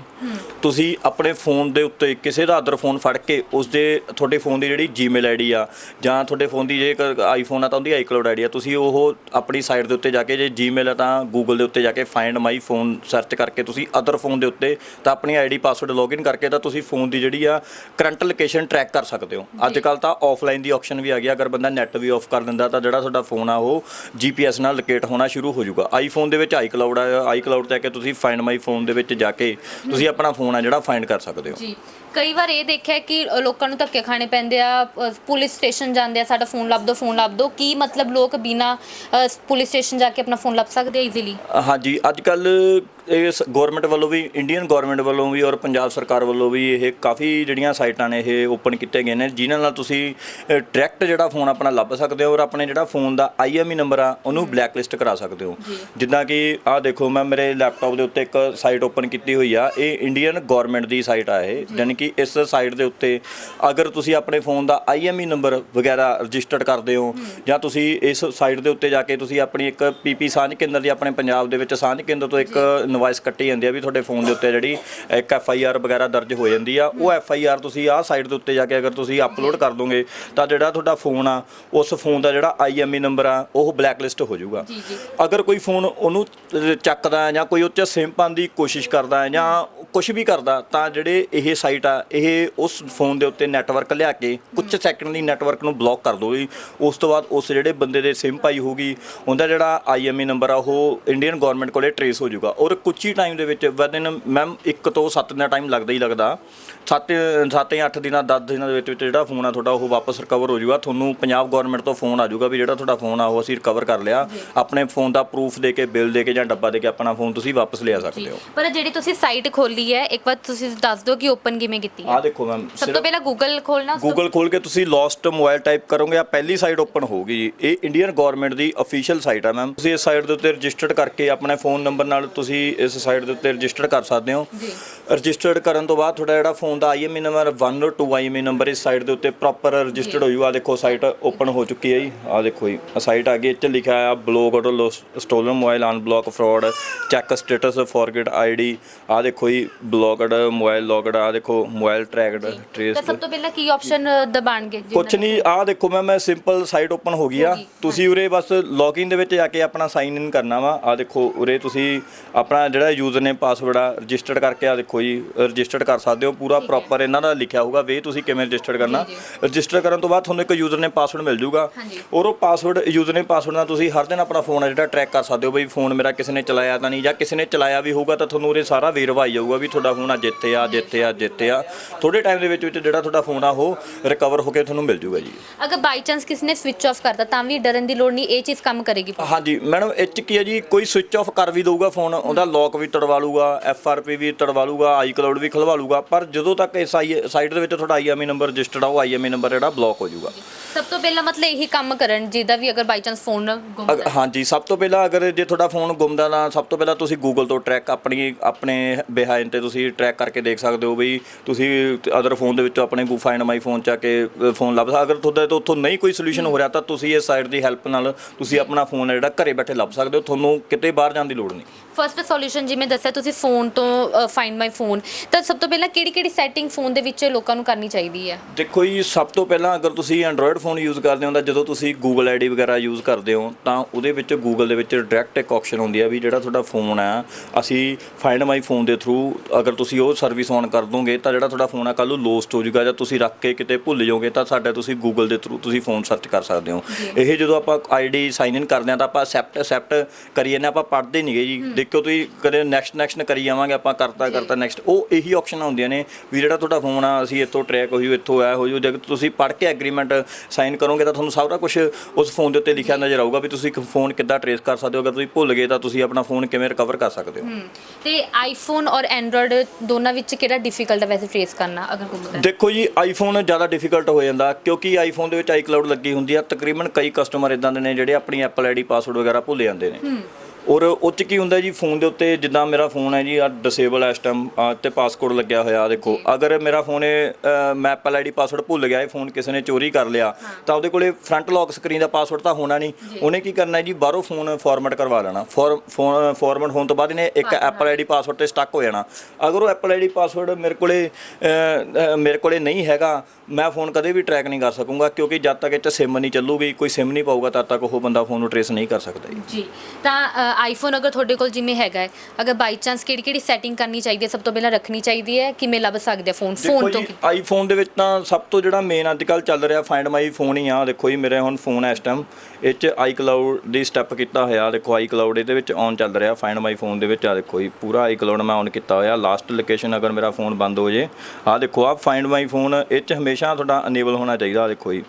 ਤੁਸੀਂ ਆਪਣੇ ਫੋਨ ਦੇ ਉੱਤੇ ਕਿਸੇ ਦਾ ਅਦਰ ਫੋਨ ਫੜ ਕੇ ਉਸ ਦੇ ਤੁਹਾਡੇ ਫੋਨ ਦੀ ਜਿਹੜੀ ਜੀਮੇਲ ਆਈਡੀ ਆ ਜਾਂ ਤੁਹਾਡੇ ਫੋਨ ਦੀ ਜੇਕਰ ਆਈਫੋਨ ਆ ਤਾਂ ਉਹਦੀ ਆਈਕਲਾਉਡ ਆਈਡੀ ਆ, ਤੁਸੀਂ ਉਹ ਆਪਣੇ ਸਾਈਟ ਦੇ ਉੱਤੇ ਜਾ ਕੇ ਜੇ ਜੀਮੇਲ ਆ ਤਾਂ ਗੂਗਲ ਦੇ ਉੱਤੇ ਜਾ ਕੇ ਫਾਈਂਡ ਮਾਈ ਫੋਨ ਸਰਚ ਕਰਕੇ ਤੁਸੀਂ ਅਦਰ ਫੋਨ ਦੇ ਉੱਤੇ ਤਾਂ ਆਪਣੀ ਆਈਡੀ ਪਾਸਵਰਡ ਲੌਗਇਨ ਕਰਕੇ ਤਾਂ ਤੁਸੀਂ ਫੋਨ ਦੀ ਜਿਹੜੀ ਆ ਕਰੰਟ ਲੋਕੇਸ਼ਨ ਟਰੈਕ ਕਰ ਸਕਦੇ ਹੋ। ਅੱਜ ਕੱਲ ਤਾਂ ਆਫਲਾਈਨ ਦੀ ਆਪਸ਼ਨ ਵੀ ਆ ਗਈ ਅਗਰ ਬੰਦਾ ਨੈਟ ਵੀ ਆਫ ਕਰ ਦਿੰਦਾ ਤਾਂ ਜਿਹੜਾ ਤੁਹਾਡਾ ਫੋਨ ਆ ਉਹ ਜੀਪੀਐਸ ਨਾਲ ਲੋਕੇਟ ਹੋਣਾ ਸ਼ੁਰੂ ਹੋ ਜਾਊਗਾ। ਆਈਫੋਨ ਦੇ ਵਿੱਚ ਆਈਕਲਾਉਡ ਆ ਆਈਕਲਾਉਡ ਤੇ ਆ ਕੇ ਤੁਸੀਂ ਫਾਈਂਡ ਮਾਈ ਫੋਨ ਦੇ ਵਿੱਚ ਜਾ ਕੇ ਤੁਸੀਂ ਆਪਣਾ ਫੋਨ ਆ ਜਿਹੜਾ ਫਾਈਂਡ ਕਰ ਸਕਦੇ ਹੋ। ਜੀ। ਕਈ ਵਾਰ ਇਹ ਦੇਖਿਆ ਕਿ ਲੋਕਾਂ ਨੂੰ ਧੱਕੇ ਖਾਣੇ ਪੈਂਦੇ ਆ ਅ, ਪੁਲਿਸ ਸਟੇਸ਼ਨ ਜਾਂਦੇ ਆ ਸਾਡਾ ਫੋਨ ਲੱਭ ਦਿਓ ਫੋਨ ਲੱਭ ਦਿਓ ਕੀ ਮਤਲਬ ਲੋਕ ਬਿਨਾ ਪੁਲਿਸ ਸਟੇਸ਼ਨ ਜਾ ਕੇ ਆਪਣਾ ਫੋਨ ਲੱਭ ਸਕਦੇ ਆ ਈਜ਼ੀਲੀ ਹਾਂਜੀ ਅੱਜ ਕੱਲ ਇਸ ਗਵਰਨਮੈਂਟ ਵੱਲੋਂ ਵੀ ਇੰਡੀਅਨ ਗਵਰਨਮੈਂਟ ਵੱਲੋਂ ਵੀ ਔਰ ਪੰਜਾਬ ਸਰਕਾਰ ਵੱਲੋਂ ਵੀ ਇਹ ਕਾਫੀ ਜਿਹੜੀਆਂ ਸਾਈਟਾਂ ਨੇ ਇਹ ਓਪਨ ਕੀਤੇ ਗਏ ਨੇ ਜਿਨ੍ਹਾਂ ਨਾਲ ਤੁਸੀਂ ਡਾਇਰੈਕਟ ਜਿਹੜਾ ਫੋਨ ਆਪਣਾ ਲੱਭ ਸਕਦੇ ਹੋ ਔਰ ਆਪਣੇ ਜਿਹੜਾ ਫੋਨ ਦਾ ਆਈਐਮਈ ਨੰਬਰ ਆ ਉਹਨੂੰ ਬਲੈਕ ਲਿਸਟ ਕਰਾ ਸਕਦੇ ਹੋ। ਜਿੱਦਾਂ ਕਿ ਆਹ ਦੇਖੋ ਮੈਂ ਮੇਰੇ ਲੈਪਟਾਪ ਦੇ ਉੱਤੇ ਇੱਕ ਸਾਈਟ ਓਪਨ ਕੀਤੀ ਹੋਈ ਆ ਇਹ ਇੰਡੀਅਨ ਗਵਰਨਮੈਂਟ ਦੀ ਸਾਈਟ ਆ ਇਹ ਯਾਨੀ ਕਿ ਇਸ ਸਾਈਟ ਦੇ ਉੱਤੇ ਅਗਰ ਤੁਸੀਂ ਆਪਣੇ ਫੋਨ ਦਾ ਆਈਐਮਈ ਨੰਬਰ ਵਗੈਰਾ ਰਜਿਸਟਰਡ ਕਰਦੇ ਹੋ ਜਾਂ ਤੁਸੀਂ ਇਸ ਸਾਈਟ ਦੇ ਉੱਤੇ ਜਾ ਕੇ ਤੁਸੀਂ ਆਪਣੀ ਇੱਕ ਪੀਪੀ ਸਾਂਝ ਕੇਂਦਰ ਦੀ ਆਪਣੇ ਪੰਜਾਬ ਦੇ ਵਿੱਚ ਸਾਂਝ ਕੇਂਦਰ ਤੋਂ ਇੱਕ ਇਨਵਾਇਸ ਕੱਟੀ ਜਾਂਦੀ ਆ ਵੀ ਤੁਹਾਡੇ ਫੋਨ ਦੇ ਉੱਤੇ ਜਿਹੜੀ ਇੱਕ ਐਫ ਆਈ ਆਰ ਵਗੈਰਾ ਦਰਜ ਹੋ ਜਾਂਦੀ ਆ ਉਹ ਐਫ ਆਈ ਆਰ ਤੁਸੀਂ ਆਹ ਸਾਈਟ ਦੇ ਉੱਤੇ ਜਾ ਕੇ ਅਗਰ ਤੁਸੀਂ ਅਪਲੋਡ ਕਰ ਦੋਗੇ ਤਾਂ ਜਿਹੜਾ ਤੁਹਾਡਾ ਫੋਨ ਆ ਉਸ ਫੋਨ ਦਾ ਜਿਹੜਾ ਆਈਐਮਈ ਨੰਬਰ ਆ ਉਹ ਬਲੈਕ ਲਿਸਟ ਹੋ ਜਾਊਗਾ। ਅਗਰ ਕੋਈ ਫੋਨ ਉਹਨੂੰ ਚੱਕਦਾ ਹੈ ਜਾਂ ਕੋਈ ਉੱਚ ਸਿਮ ਪਾਉਣ ਦੀ ਕੋਸ਼ਿਸ਼ ਕਰਦਾ ਹੈ ਜਾਂ ਕੁਝ ਵੀ ਕਰਦਾ ਤਾਂ ਜਿਹੜੇ ਇਹ ਸਾਈਟ ਆ ਇਹ ਉਸ ਫੋਨ ਦੇ ਉੱਤੇ ਨੈਟਵਰਕ ਲਿਆ ਕੇ ਕੁਝ ਸੈਕਿੰਡ ਲਈ ਨੈਟਵਰਕ ਨੂੰ ਬਲੌਕ ਕਰ ਦੋਗੀ ਉਸ ਤੋਂ ਬਾਅਦ ਉਸ ਜਿਹੜੇ ਬੰਦੇ ਦੇ ਸਿਮ ਪਾਈ ਹੋਊਗੀ ਉਹਦਾ ਜਿਹੜਾ ਆਈਐਮਈ ਨੰਬਰ ਆ ਉਹ ਇੰਡੀਅਨ ਗਵਰਨਮੈਂਟ ਕੋਲੇ ਟਰੇਸ ਹੋ ਜਾਊਗਾ। ਔਰ ਕੁਝ ਹੀ ਟਾਈਮ ਦੇ ਵਿੱਚ ਵਿਦਨ ਮੈਮ 1 ਤੋਂ 7 ਦਾ ਟਾਈਮ ਲੱਗਦਾ ਹੀ ਲੱਗਦਾ। 7 7 ਜਾਂ 8 ਦਿਨਾਂ 10 ਦਿਨਾਂ ਦੇ ਵਿੱਚ ਵਿੱਚ ਜਿਹੜਾ ਫੋਨ ਆ ਤੁਹਾਡਾ ਉਹ ਵਾਪਸ ਰਿਕਵਰ ਹੋ ਜਾਊਗਾ। ਤੁਹਾਨੂੰ ਪੰਜਾਬ ਗਵਰਨਮੈਂਟ ਤੋਂ ਫੋਨ ਆ ਜਾਊਗਾ ਵੀ ਜਿਹੜਾ ਤੁਹਾਡਾ ਫੋਨ ਆ ਉਹ ਅਸੀਂ ਰਿਕਵਰ ਕਰ ਲਿਆ। ਆਪਣੇ ਫੋਨ ਦਾ ਪ੍ਰੂਫ ਦੇ ਕੇ ਬਿੱਲ ਦੇ ਕੇ ਜਾਂ ਡੱਬਾ ਦੇ ਕੇ ਆਪਣਾ ਫੋਨ ਤੁਸੀਂ ਵਾਪਸ ਲਿਆ ਸਕਦੇ ਹੋ। ਪਰ ਜਿਹੜੀ ਤੁਸੀਂ ਸਾਈਟ ਖੋਲੀ ਹੈ ਇੱਕ ਵਾਰ ਤੁਸੀਂ ਦੱਸ ਦਿਓ ਕਿ ਓਪਨ ਕਿਵੇਂ ਕੀਤੀ ਹੈ। ਆਹ ਦੇਖੋ ਮੈਮ ਸਭ ਤੋਂ ਪਹਿਲਾਂ ਗੂਗਲ ਖੋਲਣਾ ਉਸ ਤੋਂ- ਗੂਗਲ ਖੋਲ ਕੇ ਤੁਸੀਂ ਲੋਸਟ ਮੋਬਾਈਲ ਟਾਈਪ ਕਰੋਗੇ ਆ ਪਹਿਲੀ ਸਾਈਟ ਓਪਨ ਹੋਊਗੀ। ਜੀ ਇਹ ਇੰਡੀਅਨ ਗਵਰਨਮੈਂਟ ਦੀ ਅਫੀਸ਼ੀਅਲ ਸਾਈਟ ਆ ਮੈਮ। ਤੁਸੀਂ ਇਸ ਸਾਈਟ ਦੇ ਉੱਤੇ ਰਜਿਸਟਰਡ ਕਰਕੇ ਆਪਣੇ ਫੋਨ ਨੰਬਰ ਨਾਲ ਤੁਸੀਂ ਇਸ ਸਾਈਟ ਦੇ ਉੱਤੇ ਰਜਿਸਟਰ ਕਰ ਸਕਦੇ ਹੋ। ਜੀ। ਰਜਿਸਟਰਡ ਕਰਨ ਤੋਂ ਬਾਅਦ ਤੁਹਾਡਾ ਜਿਹੜਾ ਫੋਨ ਦਾ ਆਈਐਮਈ ਨੰਬਰ 1 ਔਰ 2 ਆਈਐਮਈ ਨੰਬਰ ਇਸ ਸਾਈਟ ਦੇ ਉੱਤੇ ਪ੍ਰੋਪਰ ਰਜਿਸਟਰਡ ਹੋ ਜੂ ਆ ਦੇਖੋ ਸਾਈਟ ਓਪਨ ਹੋ ਚੁੱਕੀ ਹੈ ਜੀ। ਆ ਦੇਖੋ ਜੀ ਆ ਸਾਈਟ ਆ ਗਈ। 'ਚ ਲਿਖਿਆ ਆ ਬਲੌਕ ਔਰ stolen mobile unblock fraud check status forget ID ਆ ਦੇਖੋ ਜੀ ਬਲੌਕਡ ਮੋਬਾਈਲ ਲੌਕਡ ਆ ਦੇਖੋ ਮੋਬਾਈਲ ਟਰੈਕਡ ਟ੍ਰੇਸ ਤਾਂ ਸਭ ਤੋਂ। ਪਹਿਲਾਂ ਕੀ ਆਪਸ਼ਨ ਦਬਾਣਗੇ ਕੁਛ ਨਹੀਂ ਆ ਦੇਖੋ ਮੈਂ ਮੈਂ ਸਿੰਪਲ ਸਾਈਟ ਓਪਨ ਹੋ ਗਈ ਆ ਤੁਸੀਂ ਉਰੇ ਬਸ ਲੌਗਇਨ ਦੇ ਵਿੱਚ ਜਾ ਕੇ ਆਪਣਾ ਸਾਈਨ ਇਨ ਕਰਨਾ ਵਾ। ਆ ਦੇਖੋ ਉਰੇ ਤੁਸੀਂ ਆਪਣਾ ਜਿਹੜਾ ਯੂਜ਼ਰ ਨੇਮ ਪਾਸਵਰਡ ਆ ਰਜਿਸਟਰਡ ਕਰਕੇ ਆ ਦੇਖੋ ਜੀ ਰਜਿਸਟਰਡ ਕਰ ਸਕਦੇ ਹੋ। ਪੂਰਾ ਪ੍ਰੋਪਰ ਇਹਨਾਂ ਦਾ ਲਿਖਿਆ ਹੋਊਗਾ ਵੇ ਤੁਸੀਂ ਕਿਵੇਂ ਰਜਿਸਟਰ ਕਰਨਾ। ਰਜਿਸਟਰ ਕਰਨ ਤੋਂ ਬਾਅਦ ਤੁਹਾਨੂੰ ਇੱਕ ਯੂਜ਼ਰ ਨੇਮ ਪਾਸਵਰਡ ਮਿਲ ਜਾਊਗਾ ਹਾਂਜੀ। ਔਰ ਉਹ ਪਾਸਵਰਡ ਯੂਜ਼ਰ ਨੇਮ ਪਾਸਵਰਡ ਨਾਲ ਤੁਸੀਂ ਹਰ ਦਿਨ ਆਪਣਾ ਫੋਨ ਆ ਜਿਹੜਾ ਟਰੈਕ ਕਰ ਸਕਦੇ ਹੋ ਬਈ ਫੋਨ ਮੇਰਾ ਕਿਸੇ ਨੇ ਚਲਾਇਆ ਤਾਂ ਨਹੀਂ ਜਾਂ ਕਿਸੇ ਨੇ ਚਲਾਇਆ ਵੀ ਹੋਊਗਾ ਤਾਂ ਤੁਹਾਨੂੰ ਉਰੇ ਸਾਰਾ ਵੇਰਵਾ ਆਈ ਜਾਊਗਾ ਵੀ ਤੁਹਾਡਾ ਫੋਨ ਆ ਜਿੱਤੇ ਆ ਜਿੱਤੇ ਆ। ਜਿੱਤੇ ਆ। ਥੋੜੇ ਟਾਈਮ ਦੇ ਵਿੱਚ ਵਿੱਚ ਜਿਹੜਾ ਤੁਹਾਡਾ ਫੋਨ ਆ ਉਹ ਰਿਕਵਰ ਹੋ ਕੇ ਤੁਹਾਨੂੰ ਮਿਲ ਜਾਊਗਾ ਜੀ। ਅਗਰ ਬਾਈ ਚਾਂਸ ਕਿਸੇ ਨੇ ਸਵਿਚ ਆਫ ਕਰਤਾ ਤਾਂ ਵੀ ਡਰਨ ਦੀ ਲੋੜ ਨਹੀਂ ਇਹ ਚੀਜ਼ ਕੰਮ ਕਰੇਗੀ। ਹਾਂਜੀ ਮੈਡਮ ਇਹ 'ਚ ਕੀ ਹੈ ਜੀ ਕੋਈ ਸਵਿਚ ਆਫ ਕਰ ਵੀ ਦਊਗਾ ਫੋਨ ਉਹਦਾ ਲੌਕ ਵੀ ਤੜਵਾ ਲੂਗਾ ਐਫ ਆਰ ਪੀ ਵੀ ਤੜਵਾ ਲੂਗਾ ਆਈ ਕਲਾਉਡ ਵੀ ਖਲਵਾ ਲੂਗਾ ਪਰ ਜਦੋਂ ਤੱਕ ਇਸ ਆਈ ਸਾਈਟ ਦੇ ਵਿੱਚ ਤੁਹਾਡਾ ਆਈਐਮਈ ਨੰਬਰ ਰਜਿਸਟਰਡ ਆ ਉਹ ਆਈਐਮਈ ਨੰਬਰ ਜਿਹੜਾ ਬਲੌਕ ਹੋ ਜਾਊਗਾ। ਸਭ ਤੋਂ ਪਹਿਲਾਂ ਮਤਲਬ ਇਹੀ ਕੰਮ ਕਰਨ ਜਿਹਦਾ ਵੀ ਅਗਰ ਬਾਈ ਚਾਂਸ ਫੋਨ ਗੁੰਮ ਅਗ- ਹਾਂਜੀ ਸਭ ਤੋਂ ਪਹਿਲਾਂ ਅਗਰ ਜੇ ਤੁਹਾਡਾ ਫੋਨ ਗੁੰਮਦਾ ਨਾ ਸਭ ਤੋਂ ਪਹਿਲਾਂ ਤੁਸੀਂ ਗੂਗਲ ਤੋਂ ਟਰੈਕ ਆਪਣੀ ਆਪਣੇ ਬਿਹਾਈਂਡ ਤੇ ਤੁਸੀਂ ਟਰੈਕ ਕਰਕੇ ਦੇਖ ਸਕਦੇ ਹੋ ਵੀ ਤੁਸੀਂ ਅਦਰ ਫੋਨ ਦੇ ਵਿੱਚੋਂ ਆਪਣੇ ਗੂ ਫਾਈਂਡ ਮਾਈ ਫੋਨ ਚ ਆ ਕੇ ਫੋਨ ਲੱਭ ਅਗਰ ਤੁਹਾਡੇ ਤੋਂ ਉੱਥੋਂ ਨਹੀਂ ਕੋਈ ਸੋਲੂਸ਼ਨ ਹੋ ਰਿਹਾ, ਤਾਂ ਤੁਸੀਂ ਇਸ ਸਾਈਟ ਦੀ ਹੈਲਪ ਨਾਲ ਤੁਸੀਂ ਆਪਣਾ ਫੋਨ ਹੈ ਜਿਹੜਾ ਘਰੇ ਬੈਠੇ ਲੱਭ ਸਕਦੇ ਹੋ। ਤੁਹਾਨੂੰ ਕਿਤੇ ਬਾਹਰ ਜਾਣ ਦੀ ਲੋੜ ਨਹੀਂ। ਫਰਸਟ ਸੋਲੂਸ਼ਨ ਜਿਵੇਂ ਦੱਸਿਆ ਤੁਸੀਂ ਫੋਨ ਤੋਂ ਫਾਈਂਡ ਮਾਈ ਫੋਨ ਤਾਂ ਸਭ ਤੋਂ ਪਹਿਲਾਂ ਕਿਹੜੀ ਕਿਹੜੀ ਸੈਟਿੰਗ ਫੋਨ ਦੇ ਵਿੱਚ ਲੋਕਾਂ ਨੂੰ ਕਰਨੀ ਚਾਹੀਦੀ ਹੈ? ਦੇਖੋ ਜੀ ਸਭ ਤੋਂ ਪਹਿਲਾਂ ਅਗਰ ਤੁਸੀਂ ਐਂਡਰੋਇਡ ਫੋਨ ਯੂਜ਼ ਕਰਦੇ ਹੋ ਤਾਂ ਜਦੋਂ ਤੁਸੀਂ ਗੂਗਲ ਆਈਡੀ ਵਗੈਰਾ ਯੂਜ਼ ਕਰਦੇ ਹੋ ਤਾਂ ਉਹਦੇ ਵਿੱਚ ਗੂਗਲ ਦੇ ਵਿੱਚ ਡਾਇਰੈਕਟ ਇੱਕ ਆਪਸ਼ਨ ਹੁੰਦੀ ਆ ਵੀ ਜਿਹੜਾ ਤੁਹਾਡਾ ਫੋਨ ਆ ਅਸੀਂ ਫਾਈਂਡ ਮਾਈ ਫੋਨ ਦੇ ਥਰੂ ਅਗਰ ਤੁਸੀਂ ਉਹ ਸਰਵਿਸ ਔਨ ਕਰ ਦੋਗੇ ਤਾਂ ਜਿਹੜਾ ਤੁਹਾਡਾ ਫੋਨ ਆ ਕੱਲ ਨੂੰ ਲੋਸਟ ਹੋ ਜਾਊਗਾ ਜਾਂ ਤੁਸੀਂ ਰੱਖ ਕੇ ਕਿਤੇ ਭੁੱਲ ਜਾਓਗੇ ਤਾਂ ਸਾਡੇ ਤੁਸੀਂ ਗੂਗਲ ਦੇ ਥਰੂ ਤੁਸੀਂ ਫੋਨ ਸਰਚ ਕਰ ਸਕਦੇ ਹੋ। ਇਹ ਜਦੋਂ ਆਪਾਂ ਆਈਡੀ ਸਾਈਨ ਇਨ ਕਰਦੇ ਆ ਤਾਂ ਆਪਾਂ ਅਸੈਪਟ ਅਸੈਪਟ ਕਰੀਏ ਨਾ ਆਪਾਂ ਪੜ੍ਹਦੇ ਨਹੀਂਗੇ ਜੀ। ਦੇਖਿਓ ਤੁਸੀਂ ਕਦੇ ਨੈਕਸਟ ਨੈਕਸਟ ਕਰੀ ਜਾਵਾਂਗੇ ਆਪਾਂ ਕਰਤਾ ਕਰਤਾ ਨੈਕਸਟ ਉਹ ਇਹੀ ਆਪਸ਼ਨਾਂ ਹੁੰਦੀਆਂ ਨੇ ਵੀ ਜਿਹੜਾ ਤੁਹਾਡਾ ਫੋਨ ਆ ਅਸੀਂ ਇੱਥੋਂ ਟਰੈਕ ਹੋ ਜੂ ਇੱਥੋਂ ਐ ਹੋ ਜੂ ਜੇ ਤੁਸੀਂ ਪੜ੍ਹ ਕੇ ਐਗਰੀਮੈਂਟ ਸਾਈਨ ਕਰੋਗੇ ਤਾਂ ਤੁਹਾਨੂੰ ਸਾਰਾ ਕੁਝ ਉਸ ਫੋਨ ਦੇ ਉੱਤੇ ਲਿਖਿਆ ਨਜ਼ਰ ਆਊਗਾ ਵੀ ਤੁਸੀਂ ਇੱਕ ਫੋਨ ਕਿੱਦਾਂ ਟਰੇਸ ਕਰ ਸਕਦੇ ਹੋ। ਅਗਰ ਤੁਸੀਂ ਭੁੱਲ ਗਏ ਤਾਂ ਤੁਸੀਂ ਆਪਣਾ ਫੋਨ ਕਿਵੇਂ ਰਿਕਵਰ ਕਰ ਸਕਦੇ ਹੋ। ਤੇ ਆਈਫੋਨ ਔਰ ਐਂਡਰੋਇਡ ਦੋਨਾਂ ਵਿੱਚ ਕਿਹੜਾ ਡਿਫਿਕਲਟ ਹੈ ਵੈਸੇ ਟ੍ਰੇਸ ਕਰਨਾ ਅਗਰ ਹੈ? ਦੇਖੋ ਜੀ ਆਈਫੋਨ ਜ਼ਿਆਦਾ ਡਿਫਿਕਲਟ ਹੋ ਜਾਂਦਾ ਕਿਉਂਕਿ ਆਈਫੋਨ ਦੇ ਵਿੱਚ ਆਈਕਲਾਉਡ ਲੱਗੀ ਹੁੰਦੀ ਆ ਤਕਰੀਬਨ ਕਈ ਕਸਟਮਰ ਇਦਾਂ ਦੇ ਨੇ ਜਿਹੜੇ ਆਪਣੀ ਐਪਲ ਆਈਡੀ ਪਾਸਵਰਡ ਵਗੈਰਾ ਭੁੱਲ ਜਾਂਦੇ ਨੇ। ਔਰ ਉਹ 'ਚ ਕੀ ਹੁੰਦਾ ਜੀ ਫੋਨ ਦੇ ਉੱਤੇ ਜਿੱਦਾਂ ਮੇਰਾ ਫੋਨ ਹੈ ਜੀ ਆ ਡਿਸੇਬਲ ਇਸ ਟਾਈਮ ਤੇ ਪਾਸਕੋਡ ਲੱਗਿਆ ਹੋਇਆ ਦੇਖੋ। ਅਗਰ ਮੇਰਾ ਫੋਨ ਇਹ ਮੈਂ ਐਪਲ ਆਈਡੀ ਪਾਸਵਰਡ ਭੁੱਲ ਗਿਆ ਇਹ ਫੋਨ ਕਿਸੇ ਨੇ ਚੋਰੀ ਕਰ ਲਿਆ ਤਾਂ ਉਹਦੇ ਕੋਲੇ ਫਰੰਟ ਲੌਕ ਸਕਰੀਨ ਦਾ ਪਾਸਵਰਡ ਤਾਂ ਹੋਣਾ ਨਹੀਂ। ਉਹਨੇ ਕੀ ਕਰਨਾ ਹੈ ਜੀ ਬਾਹਰੋਂ ਫੋਨ ਫਾਰਮੈਟ ਕਰਵਾ ਲੈਣਾ। ਫੋਨ ਫਾਰਮੈਟ ਹੋਣ ਤੋਂ ਬਾਅਦ ਇਹਨੇ ਇੱਕ ਐਪਲ ਆਈਡੀ ਪਾਸਵਰਡ ਤੇ ਸਟਕ ਹੋ ਜਾਣਾ। ਅਗਰ ਉਹ ਐਪਲ ਆਈਡੀ ਪਾਸਵਰਡ ਮੇਰੇ ਕੋਲੇ ਮੇਰੇ ਕੋਲੇ ਨਹੀਂ ਹੈਗਾ ਮੈਂ ਫੋਨ ਕਦੇ ਵੀ ਟਰੈਕ ਨਹੀਂ ਕਰ ਸਕੂੰਗਾ ਕਿਉਂਕਿ ਜਦ ਤੱਕ ਇਹ 'ਚ ਸਿਮ ਨਹੀਂ ਚੱਲੂਗੀ ਕੋਈ ਸਿਮ ਨਹੀਂ ਪਾਊਗਾ ਤਦ ਤੱਕ ਉਹ ਬੰਦਾ ਫੋਨ ਨੂੰ ਟਰੇਸ ਨਹੀਂ ਕਰ ਸਕਦਾ ਜੀ। ਤਾਂ ਆਈਫੋਨ ਅਗਰ ਤੁਹਾਡੇ ਕੋਲ ਜਿਵੇਂ ਹੈਗਾ ਹੈ ਅਗਰ ਬਾਈ ਚਾਂਸ ਕਿਹੜੀ ਕਿਹੜੀ ਸੈਟਿੰਗ ਕਰਨੀ ਚਾਹੀਦੀ ਹੈ ਸਭ ਤੋਂ ਪਹਿਲਾਂ ਰੱਖਣੀ ਚਾਹੀਦੀ ਹੈ ਕਿਵੇਂ ਲੱਭ ਸਕਦੇ ਆ ਫੋਨ ਫੋਨ ਤੋਂ ਜੀ ਆਈਫੋਨ ਦੇ ਵਿੱਚ ਤਾਂ ਸਭ ਤੋਂ ਜਿਹੜਾ ਮੇਨ ਅੱਜ ਕੱਲ ਚੱਲ ਰਿਹਾ ਫਾਈਂਡ ਮਾਈ ਫੋਨ ਹੀ ਆ ਦੇਖੋ ਜੀ ਮੇਰੇ ਹੁਣ ਫੋਨ ਹੈ ਇਸ ਟਾਈਮ ਇਹ ਚ ਆਈਕਲਾਉਡ ਦੀ ਸਟੈਪ ਕੀਤਾ ਹੋਇਆ ਦੇਖੋ ਆਈਕਲਾਉਡ ਇਹਦੇ ਵਿੱਚ ਔਨ ਚੱਲ ਰਿਹਾ ਫਾਈਂਡ ਮਾਈ ਫੋਨ ਦੇ ਵਿੱਚ ਆ ਦੇਖੋ ਜੀ ਪੂਰਾ ਆਈਕਲਾਉਡ ਮੈਂ ਔਨ ਕੀਤਾ ਹੋਇਆ। ਲਾਸਟ ਲੋਕੇਸ਼ਨ ਅਗਰ ਮੇਰਾ ਫੋਨ ਬੰਦ ਹੋ ਜੇ ਆ ਦੇਖੋ ਆ ਫਾਈਂਡ ਮਾਈ ਫੋਨ ਇਹ ਚ ਹਮੇਸ਼ਾ ਤੁਹਾਡਾ ਅਨੇਬਲ ਹੋਣਾ ਚਾਹੀਦਾ ਦੇਖੋ ਜੀ।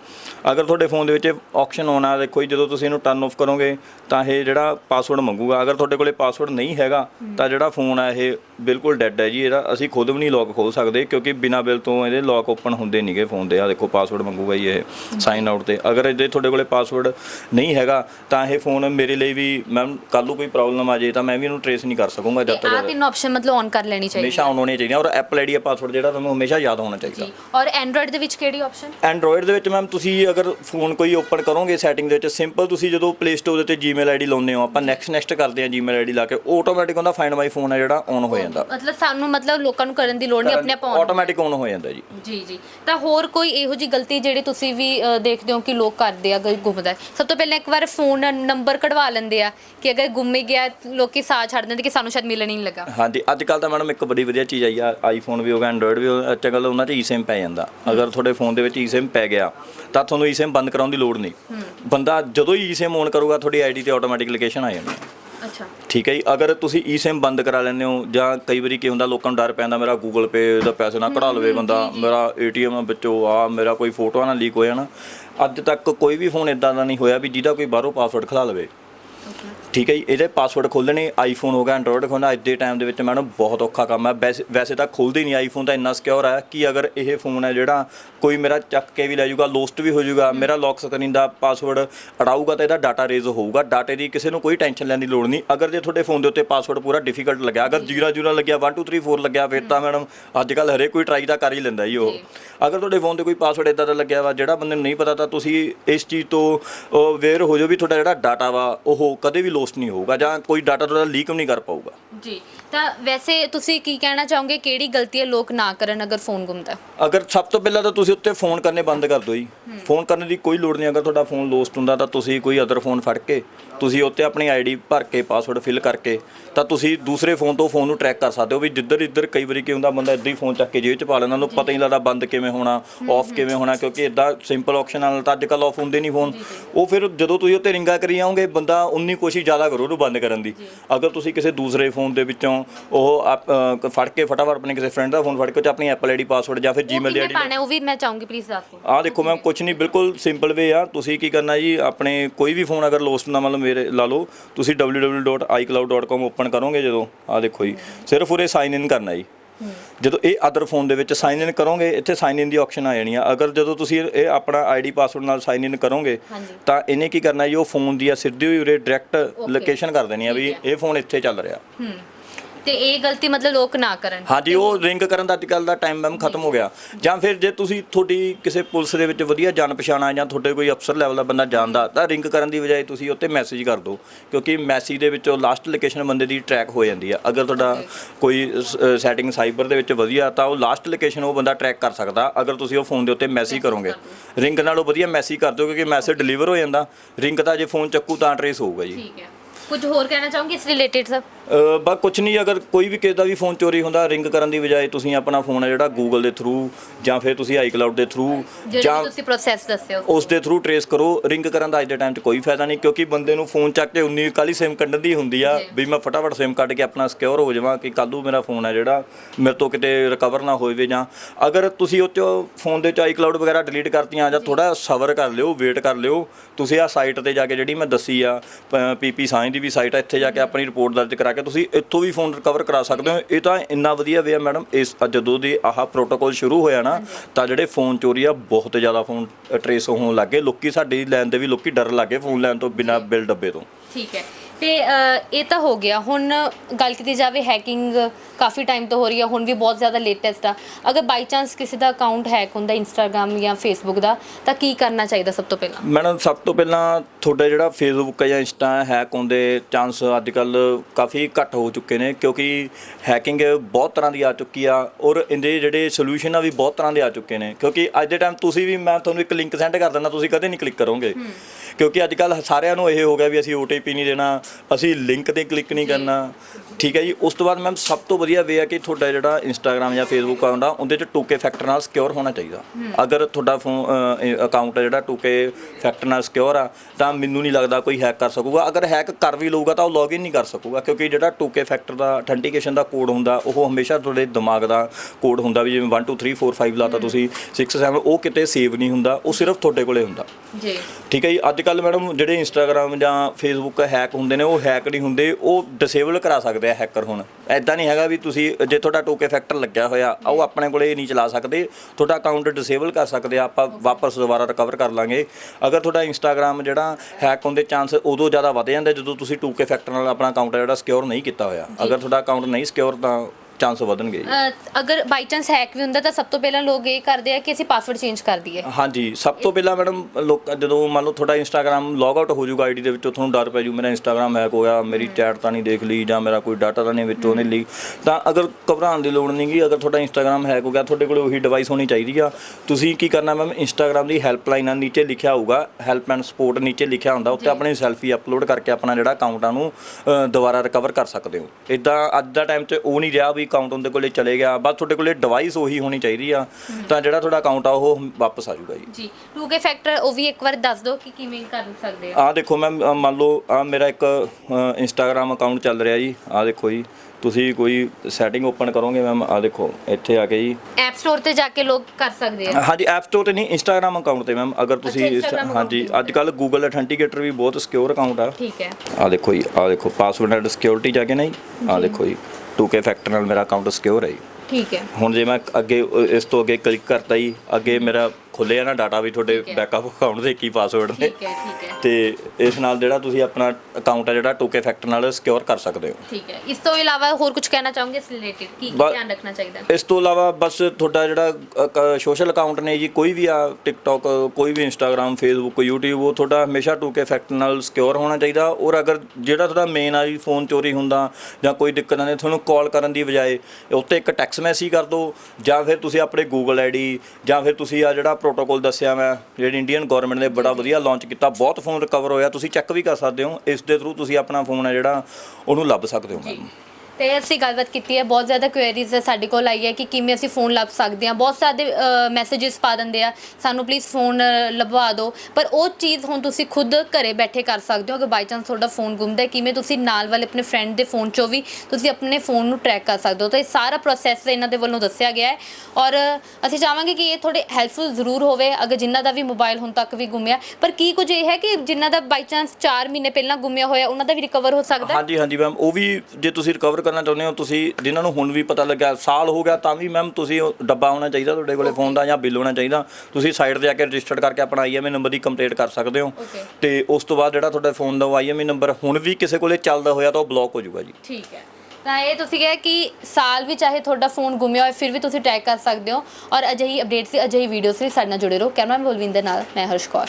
ਅਗਰ ਤੁਹਾਡੇ ਫੋਨ ਦੇ ਵਿੱਚ ਆਪਸ਼ਨ ਆਉਣਾ ਦੇਖੋ ਜੀ ਜਦੋਂ ਤੁਸੀਂ ਇਹਨੂੰ ਟਰਨ ਆਫ ਕਰੋਗੇ ਤਾਂ ਇਹ ਜਿਹੜਾ ਪਾਸਵਰਡ ਮੰਗੂਗਾ। ਅਗਰ ਤੁਹਾਡੇ ਕੋਲੇ ਪਾਸਵਰਡ ਨਹੀਂ ਹੈਗਾ, ਤਾਂ ਜਿਹੜਾ ਫੋਨ ਹੈ ਇਹ ਬਿਲਕੁਲ ਡੈੱਡ ਹੈ ਜੀ ਇਹਦਾ। ਅਸੀਂ ਖੁਦ ਵੀ ਨਹੀਂ ਲੌਕ ਖੋਲ ਸਕਦੇ ਕਿਉਂਕਿ ਬਿਨਾ ਬਿਲ ਤੋਂ ਇਹਦੇ ਲੌਕ ਓਪਨ ਹੁੰਦੇ ਨਹੀਂਗੇ ਫੋਨ ਦੇ। ਆ ਦੇਖੋ ਪਾਸਵਰਡ ਮੰਗੂਗਾ ਜੀ ਇਹ ਸਾਈਨ ਆਊਟ ਤੇ। ਅਗਰ ਇਹਦੇ ਤੁਹਾਡੇ ਕੋਲੇ ਪਾਸਵਰਡ ਨਹੀਂ ਹੈਗਾ ਤਾਂ ਇਹ ਫੋਨ ਮੇਰੇ ਲਈ ਵੀ ਮੈਮ ਕੱਲ ਨੂੰ ਕੋਈ ਪ੍ਰੋਬਲਮ ਆ ਜੇ ਤਾਂ ਮੈਂ ਵੀ ਇਹਨੂੰ ਟਰੇਸ ਨਹੀਂ ਕਰ ਸਕੂੰਗਾ ਜਦ ਆ ਤੱਕ ਤਿੰਨ ਆਪਸ਼ਨ ਮਤਲਬ ਔਨ ਕਰ ਲੈਣੀ ਚਾਹੀਦੀ। ਹਮੇਸ਼ਾ ਆਨ ਹੋਣੇ ਚਾਹੀਦੇ ਔਰ ਐਪਲ ਆਈਡੀ ਪਾਸਵਰਡ ਜਿਹੜਾ ਤੁਹਾਨੂੰ ਹਮੇਸ਼ਾ ਯਾਦ ਹੋਣਾ ਚਾਹੀਦਾ। ਔਰ ਐਂਡਰੋਇਡ ਦੇ ਵਿੱਚ ਕਿਹੜੀ ਆਪਸ਼ਨ ਐਂਡਰੋਇਡ ਦੇ ਵਿੱਚ ਮੈਮ ਤੁਸੀਂ ਅਗਰ ਫੋਨ ਕੋਈ ਓਪਨ ਕਰੋਗੇ ਸੈਟਿੰਗ ਦੇ ਵਿੱਚ ਸਿੰਪਲ ਤੁਸੀਂ ਜਦੋਂ ਪਲੇ ਸਟੋਰ ਦੇ ਤੇ ਜੀਮੇਲ ਆਈਡੀ ਲਾਉਂਦੇ ਹੋ ਆਪਾਂ ਨੈਕਸਟ ਨੈਕਸਟ ਕਰਦੇ ਹਾਂ ਜੀਮੇਲ ਆਈਡੀ ਲਾ ਕੇ ਆਟੋਮੈਟਿਕ ਉਹਦਾ ਫਾਈਂਡ ਮਾਈ ਫੋਨ ਹੈ ਜਿਹੜਾ ਔਨ ਹੋ ਜਾਂਦਾ। ਮਤਲਬ ਸਾਨੂੰ ਮਤਲਬ ਲੋਕਾਂ ਨੂੰ ਕਰਨ ਦੀ ਲੋੜ ਨਹੀਂ ਆਪਣੇ ਆਪ on ਆਟੋਮੈਟਿਕ ਔਨ ਹੋ ਜਾਂਦਾ ਜੀ। ਜੀ ਜੀ। ਤਾਂ ਹੋਰ ਕੋਈ ਇਹੋ ਜੀ ਗਲਤੀ ਜਿਹੜੀ ਤੁਸੀਂ ਵੀ ਅ, ਦੇਖਦੇ ਹੋ ਕਿ ਲੋਕ ਕਰਦੇ ਆ ਅਗਰ ਗੁੰਮਦਾ ਹੈ? ਸਭ ਤੋਂ ਪਹਿਲਾਂ ਇੱਕ ਵਾਰ ਫੋਨ ਨੰਬਰ ਕਢਵਾ ਲੈਂਦੇ ਆ ਕਿ ਅਗਰ ਗੁੰਮ ਹੀ ਗਿਆ ਲੋਕੀ ਸਾਹ ਛੱਡ ਦਿੰਦੇ ਕਿ ਸਾਨੂੰ ਸ਼ਾਇਦ ਮਿਲਣ ਹੀ ਨਹੀਂ ਲੱਗਾ। ਹਾਂਜੀ ਅੱਜ ਕੱਲ ਤਾਂ ਮੈਡਮ ਇੱਕ ਬੜੀ ਵਧੀਆ ਚੀਜ਼ ਆਈ ਆ ਆਈਫੋਨ ਵੀ ਹੋਗਾ ਐਂਡਰੋਇਡ ਵੀ ਹੋਗਾ ਅੱਜ ਕੱਲ ਉਹਨਾਂ 'ਚ ਈਸਿਮ ਪੈ ਜਾਂਦਾ। ਅਗਰ ਤੁਹਾਡੇ ਫੋਨ ਦੇ ਵਿੱਚ ਈਸਿਮ ਪੈ ਗਿਆ ਤਾਂ ਤੁਹਾਨੂੰ ਈਸਿਮ ਬੰਦ ਕਰਾਉਣ ਦੀ ਲੋੜ ਨਹੀਂ। ਬੰਦਾ ਜਦੋਂ ਹੀ ਈਸਿਮ ਔਨ ਕਰੂਗਾ ਤੁਹਾਡੀ ਆਈਡੀ ਤੇ ਆਟੋਮੈਟਿਕ ਲੋਕੇਸ਼ਨ ਆ ਜਾਣੀ ਹੈ। ਅੱਛਾ। ਠੀਕ ਹੈ ਜੀ। ਅਗਰ ਤੁਸੀਂ ਈਸਿਮ ਬੰਦ ਕਰਾ ਲੈਂਦੇ ਹੋ ਜਾਂ ਕਈ ਵਾਰੀ ਕੀ ਹੁੰਦਾ ਲੋਕਾਂ ਨੂੰ ਡਰ ਪੈਂਦਾ ਮੇਰਾ ਗੂਗਲ ਪੇ ਦਾ ਪੈਸੇ ਨਾ ਕਢਾ ਲਵੇ ਬੰਦਾ ਮੇਰਾ ਏਟੀਐਮ ਵਿੱਚੋਂ ਆ ਮੇਰਾ ਕੋਈ ਫੋਟੋ ਨਾ ਲੀਕ ਹੋ ਜਾਣਾ ਅੱਜ ਤੱਕ ਕੋਈ ਵੀ ਫੋਨ ਇਦਾਂ ਦਾ ਨਹੀਂ ਹੋਇਆ ਵੀ ਜਿਹਦਾ ਕੋਈ ਬਾਹਰੋਂ ਪਾਸਵਰਡ ਖਲਾ ਲਵੇ। ਠੀਕ ਹੈ ਜੀ ਇਹਦੇ ਪਾਸਵਰਡ ਖੋਲਣੇ ਆਈਫੋਨ ਹੋ ਗਿਆ ਐਂਡਰੋਇਡ ਖੋਲਣਾ ਅੱਜ ਦੇ ਟਾਈਮ ਦੇ ਵਿੱਚ ਮੈਡਮ ਬਹੁਤ ਔਖਾ ਕੰਮ ਹੈ। ਵੈਸੇ ਵੈਸੇ ਤਾਂ ਖੁੱਲਦੇ ਨਹੀਂ ਆਈਫੋਨ ਤਾਂ ਇੰਨਾ ਸਿਕਿਉਰ ਹੈ ਕਿ ਅਗਰ ਇਹ ਫੋਨ ਹੈ ਜਿਹੜਾ ਕੋਈ ਮੇਰਾ ਚੱਕ ਕੇ ਵੀ ਲੈ ਜਾਊਗਾ ਲੋਸਟ ਵੀ ਹੋ ਜਾਊਗਾ ਮੇਰਾ ਲੌਕ ਸਕਰੀਨ ਦਾ ਪਾਸਵਰਡ ਅੜਾਊਗਾ ਤਾਂ ਇਹਦਾ ਡਾਟਾ ਰੇਜ਼ ਹੋਊਗਾ। ਡਾਟੇ ਦੀ ਕਿਸੇ ਨੂੰ ਕੋਈ ਟੈਨਸ਼ਨ ਲੈਣ ਦੀ ਲੋੜ ਨਹੀਂ। ਅਗਰ ਜੇ ਤੁਹਾਡੇ ਫੋਨ ਦੇ ਉੱਤੇ ਪਾਸਵਰਡ ਪੂਰਾ ਡਿਫਿਕਲਟ ਲੱਗਿਆ ਅਗਰ 0 ਲੱਗਿਆ 1 2 3 4 ਲੱਗਿਆ ਫਿਰ ਤਾਂ ਮੈਡਮ ਅੱਜ ਕੱਲ ਹਰੇਕ ਕੋਈ ਟਰਾਈ ਤਾਂ ਕਰ ਹੀ ਲੈਂਦਾ ਜੀ ਉਹ। ਅਗਰ ਤੁਹਾਡੇ ਫੋਨ ਤੇ ਕੋਈ ਪਾਸਵਰਡ ਇਦਾਂ ਦਾ ਲੱਗਿਆ ਵਾ ਜਿਹੜਾ ਬੰਦੇ ਨੂੰ ਨਹੀਂ ਪਤਾ ਤਾਂ ਤੁਸੀਂ ਇਸ ਚੀਜ਼ ਤੋਂ ਅਵੇਅਰ ਹੋ ਜਾਓ ਵੀ ਤੁਹਾਡਾ ਜਿਹੜਾ ਡਾਟਾ ਵਾ ਉਹ ਕਦੇ ਵੀ ਲੋਸਟ ਨਹੀਂ ਹੋਊਗਾ ਜਾਂ ਕੋਈ ਡਾਟਾ ਤੁਹਾਡਾ ਲੀਕ ਨਹੀਂ ਕਰ ਪਾਊਗਾ। ਜੀ। ਤਾਂ ਵੈਸੇ ਤੁਸੀਂ ਕੀ ਕਹਿਣਾ ਚਾਹੋਗੇ, ਕਿਹੜੀ ਗਲਤੀ ਹੈ ਲੋਕ ਨਾ ਕਰਨ ਅਗਰ ਫੋਨ ਗੁੰਮਦਾ ਅਗਰ ਸਭ ਤੋਂ ਪਹਿਲਾਂ ਤਾਂ ਤੁਸੀਂ ਉੱਤੇ ਫੋਨ ਕਰਨੇ ਬੰਦ ਕਰ ਦਿਓ ਜੀ। ਫੋਨ ਕਰਨ ਦੀ ਕੋਈ ਲੋੜ ਨਹੀਂ, ਅਗਰ ਤੁਹਾਡਾ ਫੋਨ ਲੋਸਟ ਹੁੰਦਾ ਤਾਂ ਤੁਸੀਂ ਕੋਈ ਅਦਰ ਫੋਨ ਫੜ ਕੇ, ਤੁਸੀਂ ਉੱਤੇ ਆਪਣੀ ਆਈਡੀ ਭਰ ਕੇ ਪਾਸਵਰਡ ਫਿਲ ਕਰਕੇ, ਤਾਂ ਤੁਸੀਂ ਦੂਸਰੇ ਫੋਨ ਤੋਂ ਫੋਨ ਨੂੰ ਟਰੈਕ ਕਰ ਸਕਦੇ ਹੋ ਵੀ ਜਿੱਧਰ ਇੱਧਰ ਕਈ ਵਾਰੀ ਕੀ ਹੁੰਦਾ, ਬੰਦਾ ਇੱਦਾਂ ਹੀ ਫੋਨ ਚੱਕ ਕੇ ਜੇਬ 'ਚ ਪਾ ਲੈਂਦਾ, ਉਹਨੂੰ ਪਤਾ ਹੀ ਨਹੀਂ ਲੱਗਦਾ ਬੰਦ ਕਿਵੇਂ ਹੋਣਾ ਆਫ ਕਿਵੇਂ ਹੋਣਾ, ਕਿਉਂਕਿ ਇੱਦਾਂ ਸਿੰਪਲ ਆਪਸ਼ਨ ਨਾਲ ਤਾਂ ਅੱਜ ਕੱਲ ਆਫ ਹੁੰਦੇ ਨਹੀਂ ਫੋਨ ਉਹ ਫਿਰ ਜਦੋਂ ਤੁਸੀਂ ਉੱਤੇ ਰਿੰਗਾ ਕਰੀ ਜਾਓਗੇ, ਬੰਦਾ ਉਨੀ ਕੋਸ਼ਿਸ਼ ਜ਼ਿਆਦਾ ਕਰੋ ਉਹਨੂੰ ਬੰਦ ਕਰਨ ਦੀ। ਅਗਰ ਤੁਸੀਂ ਕਿਸੇ ਦੂਸਰੇ ਫੋਨ ਦੇ ਵਿੱਚੋਂ ਉਹ ਆਪ- ਅ, ਫੜ ਕੇ ਫਟਾਫਟ ਆਪਣੇ ਕਿਸੇ ਫਰੈਂਡ ਦਾ ਫੋਨ ਫੜ ਕੇ ਉਹ 'ਚ ਆਪਣੀ ਐਪਲ ਆਈਡੀ ਪਾਸਵਰਡ ਜਾਂ ਫਿਰ ਜੀਮੇਲ ਦੀ ਕਿਵੇਂ ਆਈਡੀ ਪਾਣਾ ਉਹ ਵੀ ਮੈਂ ਚਾਹੂੰਗੀ ਪਲੀਜ਼ ਦੱਸ ਦਿਓ। ਆਹ ਦੇਖੋ ਮੈਮ ਕੁਝ ਨਹੀਂ ਬਿਲਕੁਲ ਸਿੰਪਲ ਵੇ ਆ। ਤੁਸੀਂ ਕੀ ਕਰਨਾ ਜੀ ਆਪਣੇ ਕੋਈ ਵੀ ਫੋਨ ਅਗਰ ਲੋਸਟ ਨਾ ਮਤਲਬ ਮੇਰੇ ਲਾ ਲਓ ਤੁਸੀਂ www.icloud.com ਓਪਨ ਕਰੋਗੇ ਜਦੋਂ ਆਹ ਦੇਖੋ ਜੀ। ਸਿਰਫ ਉਰੇ ਸਾਈਨ ਇਨ ਕਰਨਾ ਜੀ। ਜਦੋਂ ਇਹ ਅਦਰ ਫੋਨ ਦੇ ਵਿੱਚ ਸਾਈਨ ਇਨ ਕਰੋਗੇ ਇੱਥੇ ਸਾਈਨ ਇਨ ਦੀ ਆਪਸ਼ਨ ਆ ਜਾਣੀ ਆ। ਅਗਰ ਜਦੋਂ ਤੁਸੀਂ ਇਹ ਆਪਣਾ ਆਈਡੀ ਪਾਸਵਰਡ ਨਾਲ ਸਾਈਨ ਇਨ ਕਰੋਗੇ ਹਾਂਜੀ। ਤਾਂ ਇਹਨੇ ਕੀ ਕਰਨਾ ਜੀ ਉਹ ਫੋਨ ਦੀ ਆ ਸਿੱਧੀ ਹੋਈ ਉਰੇ ਡਾਇਰੈਕਟ ਲੋਕੇਸ਼ਨ ਕਰ ਦੇਣੀ ਆ ਵੀ ਇਹ ਫੋਨ ਇੱਥੇ ਚੱਲ ਰਿਹਾ। ਹੂੰ। ਤੇ ਇਹ ਗਲਤੀ ਮਤਲਬ ਲੋਕ ਨਾ ਕਰਨ। ਹਾਂਜੀ ਉਹ ਰਿੰਗ ਕਰਨ ਦਾ ਅੱਜ ਕੱਲ੍ਹ ਦਾ ਟਾਈਮ ਮੈਮ ਖਤਮ ਹੋ ਗਿਆ। ਜਾਂ ਫਿਰ ਜੇ ਤੁਸੀਂ ਤੁਹਾਡੀ ਕਿਸੇ ਪੁਲਿਸ ਦੇ ਵਿੱਚ ਵਧੀਆ ਜਾਣ ਪਛਾਣ ਆ ਜਾਂ ਤੁਹਾਡੇ ਕੋਈ ਅਫਸਰ ਲੈਵਲ ਦਾ ਬੰਦਾ ਜਾਣਦਾ ਤਾਂ ਰਿੰਗ ਕਰਨ ਦੀ ਬਜਾਏ ਤੁਸੀਂ ਉੱਤੇ ਮੈਸੇਜ ਕਰ ਦਿਓ। ਕਿਉਂਕਿ ਮੈਸੇਜ ਦੇ ਵਿੱਚੋਂ ਲਾਸਟ ਲੋਕੇਸ਼ਨ ਬੰਦੇ ਦੀ ਟਰੈਕ ਹੋ ਜਾਂਦੀ ਆ। ਅਗਰ ਤੁਹਾਡਾ ਕੋਈ ਸੈਟਿੰਗ ਸਾਈਬਰ ਦੇ ਵਿੱਚ ਵਧੀਆ ਤਾਂ ਉਹ ਲਾਸਟ ਲੋਕੇਸ਼ਨ ਉਹ ਬੰਦਾ ਟਰੈਕ ਕਰ ਸਕਦਾ। ਅਗਰ ਤੁਸੀਂ ਉਹ ਫੋਨ ਦੇ ਉੱਤੇ ਮੈਸੇਜ ਕਰੋਗੇ। ਰਿੰਗ ਨਾਲੋਂ ਵਧੀਆ ਮੈਸੇਜ ਕਰ ਦਿਓ ਕਿਉਂਕਿ ਮੈਸੇਜ ਡਿਲੀਵਰ ਹੋ ਜਾਂਦਾ। ਰਿੰਗ ਤਾਂ ਜੇ ਫੋਨ ਚੱਕੂ ਤਾਂ ਟਰੇਸ ਹੋਊਗਾ ਜੀ। ਠੀਕ ਹੈ। ਕੁਝ ਹੋਰ ਕਹਿਣਾ ਚਾਹੋਗੇ ਇਸ ਰਿਲੇਟਡ ਸਰ? ਅ, ਬਸ ਕੁਛ ਨਹੀਂ ਅਗਰ ਕੋਈ ਵੀ ਕਿਸੇ ਦਾ ਵੀ ਫੋਨ ਚੋਰੀ ਹੁੰਦਾ ਰਿੰਗ ਕਰਨ ਦੀ ਬਜਾਏ ਤੁਸੀਂ ਆਪਣਾ ਫੋਨ ਹੈ ਜਿਹੜਾ ਗੂਗਲ ਦੇ ਥਰੂ ਜਾਂ ਫਿਰ ਤੁਸੀਂ ਆਈਕਲਾਉਡ ਦੇ ਥਰੂ ਜਿਹੜੇ ਜਾਂ ਤੁਸੀਂ ਪ੍ਰੋਸੈਸ ਦੱਸਿਓ। ਉਸ ਦੇ ਥਰੂ ਟਰੇਸ ਕਰੋ ਰਿੰਗ ਕਰਨ ਦਾ ਅੱਜ ਦੇ ਟਾਈਮ 'ਚ ਕੋਈ ਫਾਇਦਾ ਨਹੀਂ ਕਿਉਂਕਿ ਬੰਦੇ ਨੂੰ ਫੋਨ ਚੱਕ ਕੇ ਉਨੀ ਕਾਲੀ ਸਿਮ ਕੱਢਣ ਦੀ ਹੁੰਦੀ ਆ ਜੀ। ਵੀ ਮੈਂ ਫਟਾਫਟ ਸਿਮ ਕੱਢ ਕੇ ਆਪਣਾ ਸਿਕਿਉਰ ਹੋ ਜਾਵਾਂ ਕਿ ਕੱਲ੍ਹ ਨੂੰ ਮੇਰਾ ਫੋਨ ਹੈ ਜਿਹੜਾ ਮੇਰੇ ਤੋਂ ਕਿਤੇ ਰਿਕਵਰ ਨਾ ਹੋਵੇ ਜਾਂ ਅਗਰ ਤੁਸੀਂ ਉਹ 'ਚੋਂ ਫੋਨ ਦੇ ਚ ਆਈਕਲਾਉਡ ਵਗੈਰਾ ਡਿਲੀਟ ਕਰਤੀਆਂ ਜਾਂ ਥੋੜਾ ਸਬਰ ਕਰ ਲਿਓ ਵੇਟ ਕਰ ਲਿਓ ਤੁਸੀਂ ਆ ਸਾਈਟ ਤੇ ਜਾ ਕੇ ਜਿਹੜੀ ਮੈਂ ਦੱਸੀ ਆ ਪੀਪੀ ਸਾਇੰਸ ਦੀ ਵੀ ਸਾਈਟ ਆ, ਇੱਥੇ ਜਾ ਕੇ ਆਪਣੀ ਰਿਪੋਰਟ ਦਰਜ ਕਰਾ ਕੇ ਤੁਸੀਂ ਇੱਥੋਂ ਵੀ ਫੋਨ ਰਿਕਵਰ ਕਰਾ ਸਕਦੇ ਹੋ। ਇਹ ਤਾਂ ਇੰਨਾ ਵਧੀਆ ਵੇ ਆ ਮੈਡਮ ਇਸ ਜਦੋਂ ਦੀ ਆਹ ਪ੍ਰੋਟੋਕੋਲ ਸ਼ੁਰੂ ਹੋਇਆ ਨਾ, ਤਾਂ ਜਿਹੜੇ ਫੋਨ ਚੋਰੀ ਆ, ਬਹੁਤ ਜ਼ਿਆਦਾ ਫੋਨ ਟਰੇਸ ਹੋਣ ਲੱਗੇ ਲੋਕੀ ਸਾਡੀ ਲੈਣ ਦੇ ਵੀ ਲੋਕੀ ਡਰ ਲੱਗੇ ਫੋਨ ਲੈਣ ਤੋਂ ਬਿਨਾ ਬਿਲ ਡੱਬੇ ਤੋਂ। ਠੀਕ ਹੈ। ਤੇ ਅ, ਇਹ ਤਾਂ ਹੋ ਗਿਆ। ਹੁਣ ਗੱਲ ਕੀਤੀ ਜਾਵੇ ਹੈਕਿੰਗ ਕਾਫੀ ਟਾਈਮ ਤੋਂ ਹੋ ਰਹੀ ਹੈ। ਹੁਣ ਵੀ ਬਹੁਤ ਜ਼ਿਆਦਾ ਲੇਟੈਸਟ ਆ। ਅਗਰ ਬਾਈ ਚਾਂਸ ਕਿਸੇ ਦਾ ਅਕਾਊਂਟ ਹੈਕ ਹੁੰਦਾ ਇੰਸਟਾਗ੍ਰam ਜਾਂ ਫੇਸਬੁੱਕ ਦਾ ਤਾਂ ਕੀ ਕਰਨਾ ਚਾਹੀਦਾ ਸਭ ਤੋਂ ਪਹਿਲਾਂ? ਮੈਡਮ ਸਭ ਤੋਂ ਪਹਿਲਾਂ ਤੁਹਾਡਾ ਜਿਹੜਾ ਫੇਸਬੁੱਕ ਜਾਂ ਇੰਸਟਾ ਹੈਕ ਹੋਣ ਦੇ ਚਾਂਸ ਅੱਜ ਕੱਲ ਕਾਫੀ ਘੱਟ ਹੋ ਚੁੱਕੇ ਨੇ ਕਿਉਂਕਿ ਹੈਕਿੰਗ ਬਹੁਤ ਤਰ੍ਹਾਂ ਦੀ ਆ ਚੁੱਕੀ ਆ ਔਰ ਇਹਦੇ ਜਿਹੜੇ ਸੋਲੂਸ਼ਨ ਆ ਵੀ ਬਹੁਤ ਤਰ੍ਹਾਂ ਦੇ ਆ ਚੁੱਕੇ ਨੇ। ਕਿਉਂਕਿ ਅੱਜ ਦੇ ਟਾਈਮ ਤੁਸੀਂ ਵੀ ਮੈਂ ਤੁਹਾਨੂੰ ਇੱਕ ਲਿੰਕ ਸੈਂਡ ਕਰ ਦਿੰਦਾ ਤੁਸੀਂ ਕਦੇ ਨਹੀਂ ਕਲਿੱਕ ਕਰੋਗੇ। ਕਿਉਂਕਿ ਅੱਜ ਕੱਲ ਸਾਰਿਆਂ ਨੂੰ ਇਹ ਹੋ ਗਿਆ ਵੀ ਅਸੀਂ OTP ਨਹੀਂ ਦੇਣਾ ਅਸੀਂ ਲਿੰਕ ਤੇ ਕਲਿੱਕ ਨਹੀਂ ਕਰਨਾ। ਠੀਕ ਹੈ ਜੀ? ਉਸ ਤੋਂ ਬਾਅਦ ਮੈਮ ਸਭ ਤੋਂ ਵਧੀਆ ਵੇ ਆ ਕਿ ਤੁਹਾਡਾ ਜਿਹੜਾ ਇੰਸਟਾਗ੍ਰam ਜਾਂ ਫੇਸਬੁੱਕ ਅਕਾਊਂਟ ਆ ਉਹਦੇ ਚ 2K ਫੈਕਟਰ ਨਾਲ ਸਿਕਿਉਰ ਹੋਣਾ ਚਾਹੀਦਾ। ਅਗਰ ਤੁਹਾਡਾ ਫੋਨ ਅਕਾਊਂਟ ਹੈ ਜਿਹੜਾ 2K ਫੈਕਟਰ ਨਾਲ ਸਿਕਿਉਰ ਆ ਤਾਂ ਮੈਨੂੰ ਨਹੀਂ ਲੱਗਦਾ ਕੋਈ ਹੈਕ ਕਰ ਸਕੂਗਾ। ਅਗਰ ਹੈਕ ਕਰ ਵੀ ਲਊਗਾ ਤਾਂ ਉਹ ਲੌਗਇਨ ਨਹੀਂ ਕਰ ਸਕੂਗਾ ਕਿਉਂਕਿ ਜਿਹੜਾ 2K ਫੈਕਟਰ ਦਾ ਅਥੈਂਟੀਕੇਸ਼ਨ ਦਾ ਕੋਡ ਹੁੰਦਾ ਉਹ ਹਮੇਸ਼ਾ ਤੁਹਾਡੇ ਦਿਮਾਗ ਦਾ ਕੋਡ ਹੁੰਦਾ ਵੀ ਜਿਵੇਂ 1 2 3 4 5 ਲਾਤਾ ਤੁਸੀਂ 6 7 ਉਹ ਕਿਤੇ ਸੇਵ ਨਹੀਂ ਹੁੰਦਾ ਉਹ ਸਿਰਫ ਤੁਹਾਡੇ ਕੋਲੇ ਹੁੰਦਾ। ਜੀ। ਠੀਕ ਹੈ ਜੀ? ਅੱਜ ਕੱਲ ਮੈਡਮ ਜਿਹੜੇ ਇੰਸਟਾਗ੍ਰam ਜਾਂ ਫੇਸਬੁੱਕ ਹੈਕ ਹੁੰਦੇ ਨੇ ਉਹ ਹੈਕ ਨਹੀਂ ਹੁੰਦੇ ਉਹ ਡਿਸੇਬਲ ਕਰਾ ਸਕਦੇ ਆ ਹੈਕਰ ਹੁਣ। ਐਦਾਂ ਨਹੀਂ ਹੈਗਾ ਵੀ ਤੁਸੀਂ ਜੇ ਤੁਹਾਡਾ ਟੋਕੇ ਫੈਕਟਰ ਲੱਗਿਆ ਹੋਇਆ ਉਹ ਆਪਣੇ ਕੋਲੇ ਨਹੀਂ ਚਲਾ ਸਕਦੇ ਤੁਹਾਡਾ ਅਕਾਊਂਟ ਡਿਸੇਬਲ ਕਰ ਸਕਦੇ ਆ ਆਪਾਂ ਵਾਪਸ ਦੁਬਾਰਾ ਰਿਕਵਰ ਕਰ ਲਾਂਗੇ। ਅਗਰ ਤੁਹਾਡਾ ਇੰਸਟਾਗ੍ਰam ਜਿਹੜਾ ਹੈਕ ਹੋਣ ਦੇ ਚਾਂਸ ਉਦੋਂ ਜ਼ਿਆਦਾ ਵੱਧ ਜਾਂਦੇ ਜਦੋਂ ਤੁਸੀਂ ਟੋਕੇ ਫੈਕਟਰ ਨਾਲ ਆਪਣਾ ਅਕਾਊਂਟ ਜਿਹੜਾ ਸਿਕਿਉਰ ਨਹੀਂ ਕੀਤਾ ਹੋਇਆ। ਅਗਰ ਤੁਹਾਡਾ ਅਕਾਊਂਟ ਨਹੀਂ ਸਿਕਿਉਰ ਤਾਂ ਚਾਂਸ ਵਧਣਗੇ ਜੀ। ਅਗਰ ਬਾਈ ਚਾਂਸ ਹੈਕ ਵੀ ਹੁੰਦਾ ਤਾਂ ਸਭ ਤੋਂ ਪਹਿਲਾਂ ਲੋਕ ਇਹ ਕਰਦੇ ਆ ਕਿ ਅਸੀਂ ਪਾਸਵਰਡ ਚੇਂਜ ਕਰ ਦਈਏ। ਹਾਂਜੀ ਸਭ ਤੋਂ ਪਹਿਲਾਂ ਮੈਡਮ ਲੋਕ ਜਦੋਂ ਮੰਨ ਲਓ ਤੁਹਾਡਾ ਇੰਸਟਾਗ੍ਰam ਲੌਗ ਆਊਟ ਹੋ ਜਾਊਗਾ ਆਈਡੀ ਦੇ ਵਿੱਚੋਂ ਤੁਹਾਨੂੰ ਡਰ ਪੈ ਜੂ ਮੇਰਾ ਇੰਸਟਾਗ੍ਰam ਹੈਕ ਹੋਇਆ ਮੇਰੀ ਚੈਟ ਤਾਂ ਨਹੀਂ ਦੇਖ ਲਈ ਜਾਂ ਮੇਰਾ ਕੋਈ ਡਾਟਾ ਤਾਂ ਨਹੀਂ ਵਿੱਚੋਂ ਨਹੀਂ ਲਈ ਤਾਂ ਅਗਰ ਘਬਰਾਉਣ ਦੀ ਲੋੜ ਨਹੀਂਗੀ ਅਗਰ ਤੁਹਾਡਾ ਇੰਸਟਾਗ੍ਰam ਹੈਕ ਹੋ ਗਿਆ ਤੁਹਾਡੇ ਕੋਲ ਉਹੀ ਡਿਵਾਈਸ ਹੋਣੀ ਚਾਹੀਦੀ ਆ। ਤੁਸੀਂ ਕੀ ਕਰਨਾ ਮੈਮ ਇੰਸਟਾਗ੍ਰam ਦੀ ਹੈਲਪਲਾਈਨ ਆ ਨੀਚੇ ਲਿਖਿਆ ਹੋਊਗਾ ਹੈਲਪ ਐਂਡ ਸਪੋਰਟ ਨੀਚੇ ਲਿਖਿਆ ਹੁੰਦਾ ਉੱਤੇ ਆਪਣੀ ਸੈਲਫੀ ਅਪਲੋਡ ਕਰਕੇ ਆਪਣਾ ਜਿਹੜਾ ਅਕਾਊਂਟ ਆ ਨੂੰ ਅ, ਦੁਬਾਰਾ ਰਿਕਵਰ ਕਰ ਸਕਦੇ ਹੋ। ਇਦਾਂ ਅੱਜ ਦਾ ਟਾਈਮ 'ਚ ਉਹ ਨਹੀਂ ਰਿਹਾ ਵੀ ਅਕਾਊਂਟ ਉਹਦੇ ਕੋਲੇ ਚਲੇ ਗਿਆ ਬਸ ਤੁਹਾਡੇ ਕੋਲੇ ਡਿਵਾਈਸ ਉਹੀ ਹੋਣੀ ਚਾਹੀਦੀ ਆ ਤਾਂ ਜਿਹੜਾ ਤੁਹਾਡਾ ਅਕਾਊਂਟ ਆ ਉਹ ਵਾਪਸ ਆ ਜਾਊਗਾ ਜੀ। ਜੀ 2K ਫੈਕਟਰ ਉਹ ਵੀ ਇੱਕ ਵਾਰ ਦੱਸ ਦਿਓ ਕਿ ਕਿਵੇਂ ਕਰ ਸਕਦੇ ਆ। ਆ ਦੇਖੋ ਮੈਂ ਮੰਨ ਲਓ ਆ ਮੇਰਾ ਇੱਕ ਇੰਸਟਾਗ੍ਰam ਅਕਾਊਂਟ ਚੱਲ ਰਿਹਾ ਜੀ ਆ ਦੇਖੋ ਜੀ ਤੁਸੀਂ ਕੋਈ ਸੈਟਿੰਗ ਓਪਨ ਕਰੋਗੇ ਮੈਮ ਆ ਦੇਖੋ ਇੱਥੇ ਆ ਕੇ ਜੀ। ਐਪ ਸਟੋਰ ਤੇ ਜਾ ਕੇ ਲੋਕ ਕਰ ਸਕਦੇ ਆ। ਹਾਂਜੀ ਐਪ ਸਟੋਰ ਤੇ ਨਹੀਂ ਇੰਸਟਾਗ੍ਰam ਅਕਾਊਂਟ ਤੇ ਮੈਮ ਅਗਰ ਤੁਸੀਂ ਹਾਂਜੀ ਅੱਜ ਕੱਲ ਗੂਗਲ ਅਥੈਂਟੀਕੇਟਰ ਵੀ ਬਹੁਤ ਸਿਕਿਉਰ ਅਕਾਊਂਟ ਆ। ਠੀਕ ਹੈ। ਆ ਦੇਖੋ ਜੀ ਆ ਦੇਖੋ ਪਾਸਵਰਡ ਐਂਡ ਸਿਕਿਉਰਿਟੀ ਜਾ ਕੇ ਨਹੀਂ ਆ ਦੇਖੋ ਜੀ 2K ਫੈਕਟਰ ਨਾਲ ਮੇਰਾ ਅਕਾਊਂਟ ਸਿਕਿਉਰ ਹੈ ਜੀ। ਠੀਕ ਹੈ। ਹੁਣ ਜੇ ਮੈਂ ਅੱਗੇ ਇਸ ਤੋਂ ਅੱਗੇ ਕਲਿੱਕ ਕਰਤਾ ਜੀ ਅੱਗੇ ਮੇਰਾ ਖੁੱਲਿਆ ਨਾ ਡਾਟਾ ਵੀ ਤੁਹਾਡੇ ਠੀਕ ਹੈ। ਬੈਕਅਪ ਅਕਾਊਂਟ ਦੇ ਕੀ ਪਾਸਵਰਡ ਨੇ। ਠੀਕ ਹੈ ਠੀਕ ਹੈ। ਤੇ ਇਸ ਨਾਲ ਜਿਹੜਾ ਤੁਸੀਂ ਆਪਣਾ ਅਕਾਊਂਟ ਹੈ ਜਿਹੜਾ 2K ਫੈਕਟਰ ਨਾਲ ਸਿਕਿਉਰ ਕਰ ਸਕਦੇ ਹੋ। ਠੀਕ ਹੈ। ਇਸ ਤੋਂ ਇਲਾਵਾ ਹੋਰ ਕੁਝ ਕਹਿਣਾ ਚਾਹੋਗੇ ਇਸ ਰਿਲੇਟਡ ਕੀ ਧਿਆਨ ਰੱਖਣਾ ਚਾਹੀਦਾ? ਇਸ ਤੋਂ ਇਲਾਵਾ ਬਸ ਤੁਹਾਡਾ ਜਿਹੜਾ ਸੋਸ਼ਲ ਅਕਾਊਂਟ ਨੇ ਜੀ ਕੋਈ ਵੀ ਆ ਟਿਕਟੌਕ ਕੋਈ ਵੀ ਇੰਸਟਾਗ੍ਰam ਫੇਸਬੁੱਕ YouTube ਉਹ ਤੁਹਾਡਾ ਹਮੇਸ਼ਾ 2K ਫੈਕਟਰ ਨਾਲ ਸਿਕਿਉਰ ਹੋਣਾ ਚਾਹੀਦਾ। ਔਰ ਅਗਰ ਜਿਹੜਾ ਤੁਹਾਡਾ ਮੇਨ ਆ ਜੀ ਫੋਨ ਚੋਰੀ ਹੁੰਦਾ ਜਾਂ ਕੋਈ ਦਿੱਕਤ ਆਉਂਦੀ ਤੁਹਾਨੂੰ ਕਾਲ ਕਰਨ ਦੀ ਬਜਾਏ ਉੱਤੇ ਇੱਕ ਟੈਕਸਟ ਮੈਸੇਜ ਕਰ ਦਿਓ ਜਾਂ ਫਿਰ ਤੁਸੀਂ ਆਪਣੇ Google ID ਜਾਂ ਫਿਰ ਤੁਸੀਂ ਆ ਜਿਹੜਾ ਪ੍ਰੋਟੋਕੋਲ ਦੱਸਿਆ ਮੈਂ ਜਿਹੜੀ ਇੰਡੀਅਨ ਗਵਰਨਮੈਂਟ ਨੇ ਬੜਾ ਵਧੀਆ ਲਾਂਚ ਕੀਤਾ ਬਹੁਤ ਫੋਨ ਰਿਕਵਰ ਹੋਇਆ ਤੁਸੀਂ ਚੈੱਕ ਵੀ ਕਰ ਸਕਦੇ ਹੋ ਇਸ ਦੇ ਥਰੂ ਤੁਸੀਂ ਆਪਣਾ ਫੋਨ ਹੈ ਜਿਹੜਾ ਉਹਨੂੰ ਲੱਭ ਸਕਦੇ ਹੋ ਮੈਮ ਤੇ ਅਸੀਂ ਗੱਲਬਾਤ ਕੀਤੀ ਹੈ, ਬਹੁਤ ਜ਼ਿਆਦਾ ਕੁਐਰੀਜ਼ ਸਾਡੇ ਕੋਲ ਆਈ ਹੈ ਕਿ ਕਿਵੇਂ ਅਸੀਂ ਫੋਨ ਲੱਭ ਸਕਦੇ ਹਾਂ। ਬਹੁਤ ਸਾਰੇ ਮੈਸੇजेस ਪਾ ਦਿੰਦੇ ਆ, ਸਾਨੂੰ ਪਲੀਜ਼ ਫੋਨ ਲੱਭਵਾ ਦਿਓ। ਪਰ ਉਹ ਚੀਜ਼ ਹੁਣ ਤੁਸੀਂ ਖੁਦ ਘਰੇ ਬੈਠੇ ਕਰ ਸਕਦੇ ਹੋ, ਅਗਰ ਬਾਈ ਚਾਂਸ ਤੁਹਾਡਾ ਫੋਨ ਗੁੰਮਦਾ ਹੈ, ਕਿਵੇਂ ਤੁਸੀਂ ਨਾਲ ਵਾਲੇ ਆਪਣੇ ਫਰੈਂਡ ਦੇ ਫੋਨ ਚੋਂ ਵੀ ਤੁਸੀਂ ਆਪਣੇ ਫੋਨ ਨੂੰ ਟਰੈਕ ਕਰ ਸਕਦੇ ਹੋ। ਤਾਂ ਇਹ ਸਾਰਾ ਪ੍ਰੋਸੈਸ ਇਹਨਾਂ ਦੇ ਵੱਲੋਂ ਦੱਸਿਆ ਗਿਆ ਹੈ। ਔਰ ਅਸੀਂ ਚਾਹਾਂਗੇ ਕਿ ਇਹ ਥੋੜੇ ਹੈਲਪਫੁਲ ਜ਼ਰੂਰ ਹੋਵੇ, ਅਗਰ ਜਿਨ੍ਹਾਂ ਦਾ ਵੀ ਮੋਬਾਈਲ ਹੁਣ ਤੱਕ ਵੀ ਗੁੰਮਿਆ। ਪਰ ਕੀ ਕੁਝ ਇਹ ਹੈ ਕਿ ਜਿਨ੍ਹਾਂ ਦਾ ਬਾਈ ਚਾਂਸ 4 ਮਹੀਨੇ ਪਹਿਲਾਂ ਗੁੰਮਿਆ ਹੋਇਆ, ਉਹਨਾਂ ਦਾ ਵੀ ਰਿਕਵਰ ਹੋ ਸਕਦਾ ਹਾਂਜੀ ਹਾਂਜੀ ਮੈਮ ਉਹ ਵੀ ਜੇ ਤੁਸੀਂ ਰਿਕਵਰ ਕਰਨਾ ਚਾਹੁੰਦੇ ਹੋ? ਤੁਸੀਂ ਜਿਨ੍ਹਾਂ ਨੂੰ ਹੁਣ ਵੀ ਪਤਾ ਲੱਗਿਆ ਸਾਲ ਹੋ ਗਿਆ ਤਾਂ ਵੀ ਮੈਮ ਤੁਸੀਂ ਉਹ ਡੱਬਾ ਹੋਣਾ ਚਾਹੀਦਾ ਤੁਹਾਡੇ ਕੋਲੇ ਫੋਨ ਦਾ ਜਾਂ ਬਿੱਲ ਹੋਣਾ ਚਾਹੀਦਾ। ਤੁਸੀਂ ਸਾਈਟ ਤੇ ਜਾ ਕੇ ਰਜਿਸਟਰ ਕਰਕੇ ਆਪਣਾ ਆਈਐਮਆਈ ਨੰਬਰ ਦੀ ਕੰਪਲੀਟ ਕਰ ਸਕਦੇ ਹੋ। Okay. ਤੇ ਉਸ ਤੋਂ ਬਾਅਦ ਜਿਹੜਾ ਤੁਹਾਡੇ ਫੋਨ ਦਾ ਆਈਐਮਆਈ ਨੰਬਰ ਹੁਣ ਵੀ ਕਿਸੇ ਕੋਲੇ ਚੱਲਦਾ ਹੋਇਆ ਤਾਂ ਉਹ ਬਲੌਕ ਹੋ ਜਾਊਗਾ ਜੀ। ਠੀਕ ਹੈ। ਤਾਂ ਇਹ ਤੁਸੀਂ ਕਿਹਾ ਕਿ ਸਾਲ ਵੀ ਚਾਹੇ ਤੁਹਾਡਾ ਫੋਨ ਗੁੰਮਿਆ ਹੋਵੇ ਫਿਰ ਵੀ ਤੁਸੀਂ ਟਰੈਕ ਕਰ ਸਕਦੇ ਹੋ। ਔਰ ਅਜਿਹੀ ਅਪਡੇਟਸ ਸੀ ਅਜਿਹੀ ਵੀਡੀਓਜ਼ ਲਈ ਸਾਡੇ ਨਾਲ ਜੁੜੇ ਰਹੋ। ਕੈਮਰਾ ਬਲਵਿੰਦਰ ਨਾਲ ਮੈਂ ਹਰਸ਼ ਕੌਰ।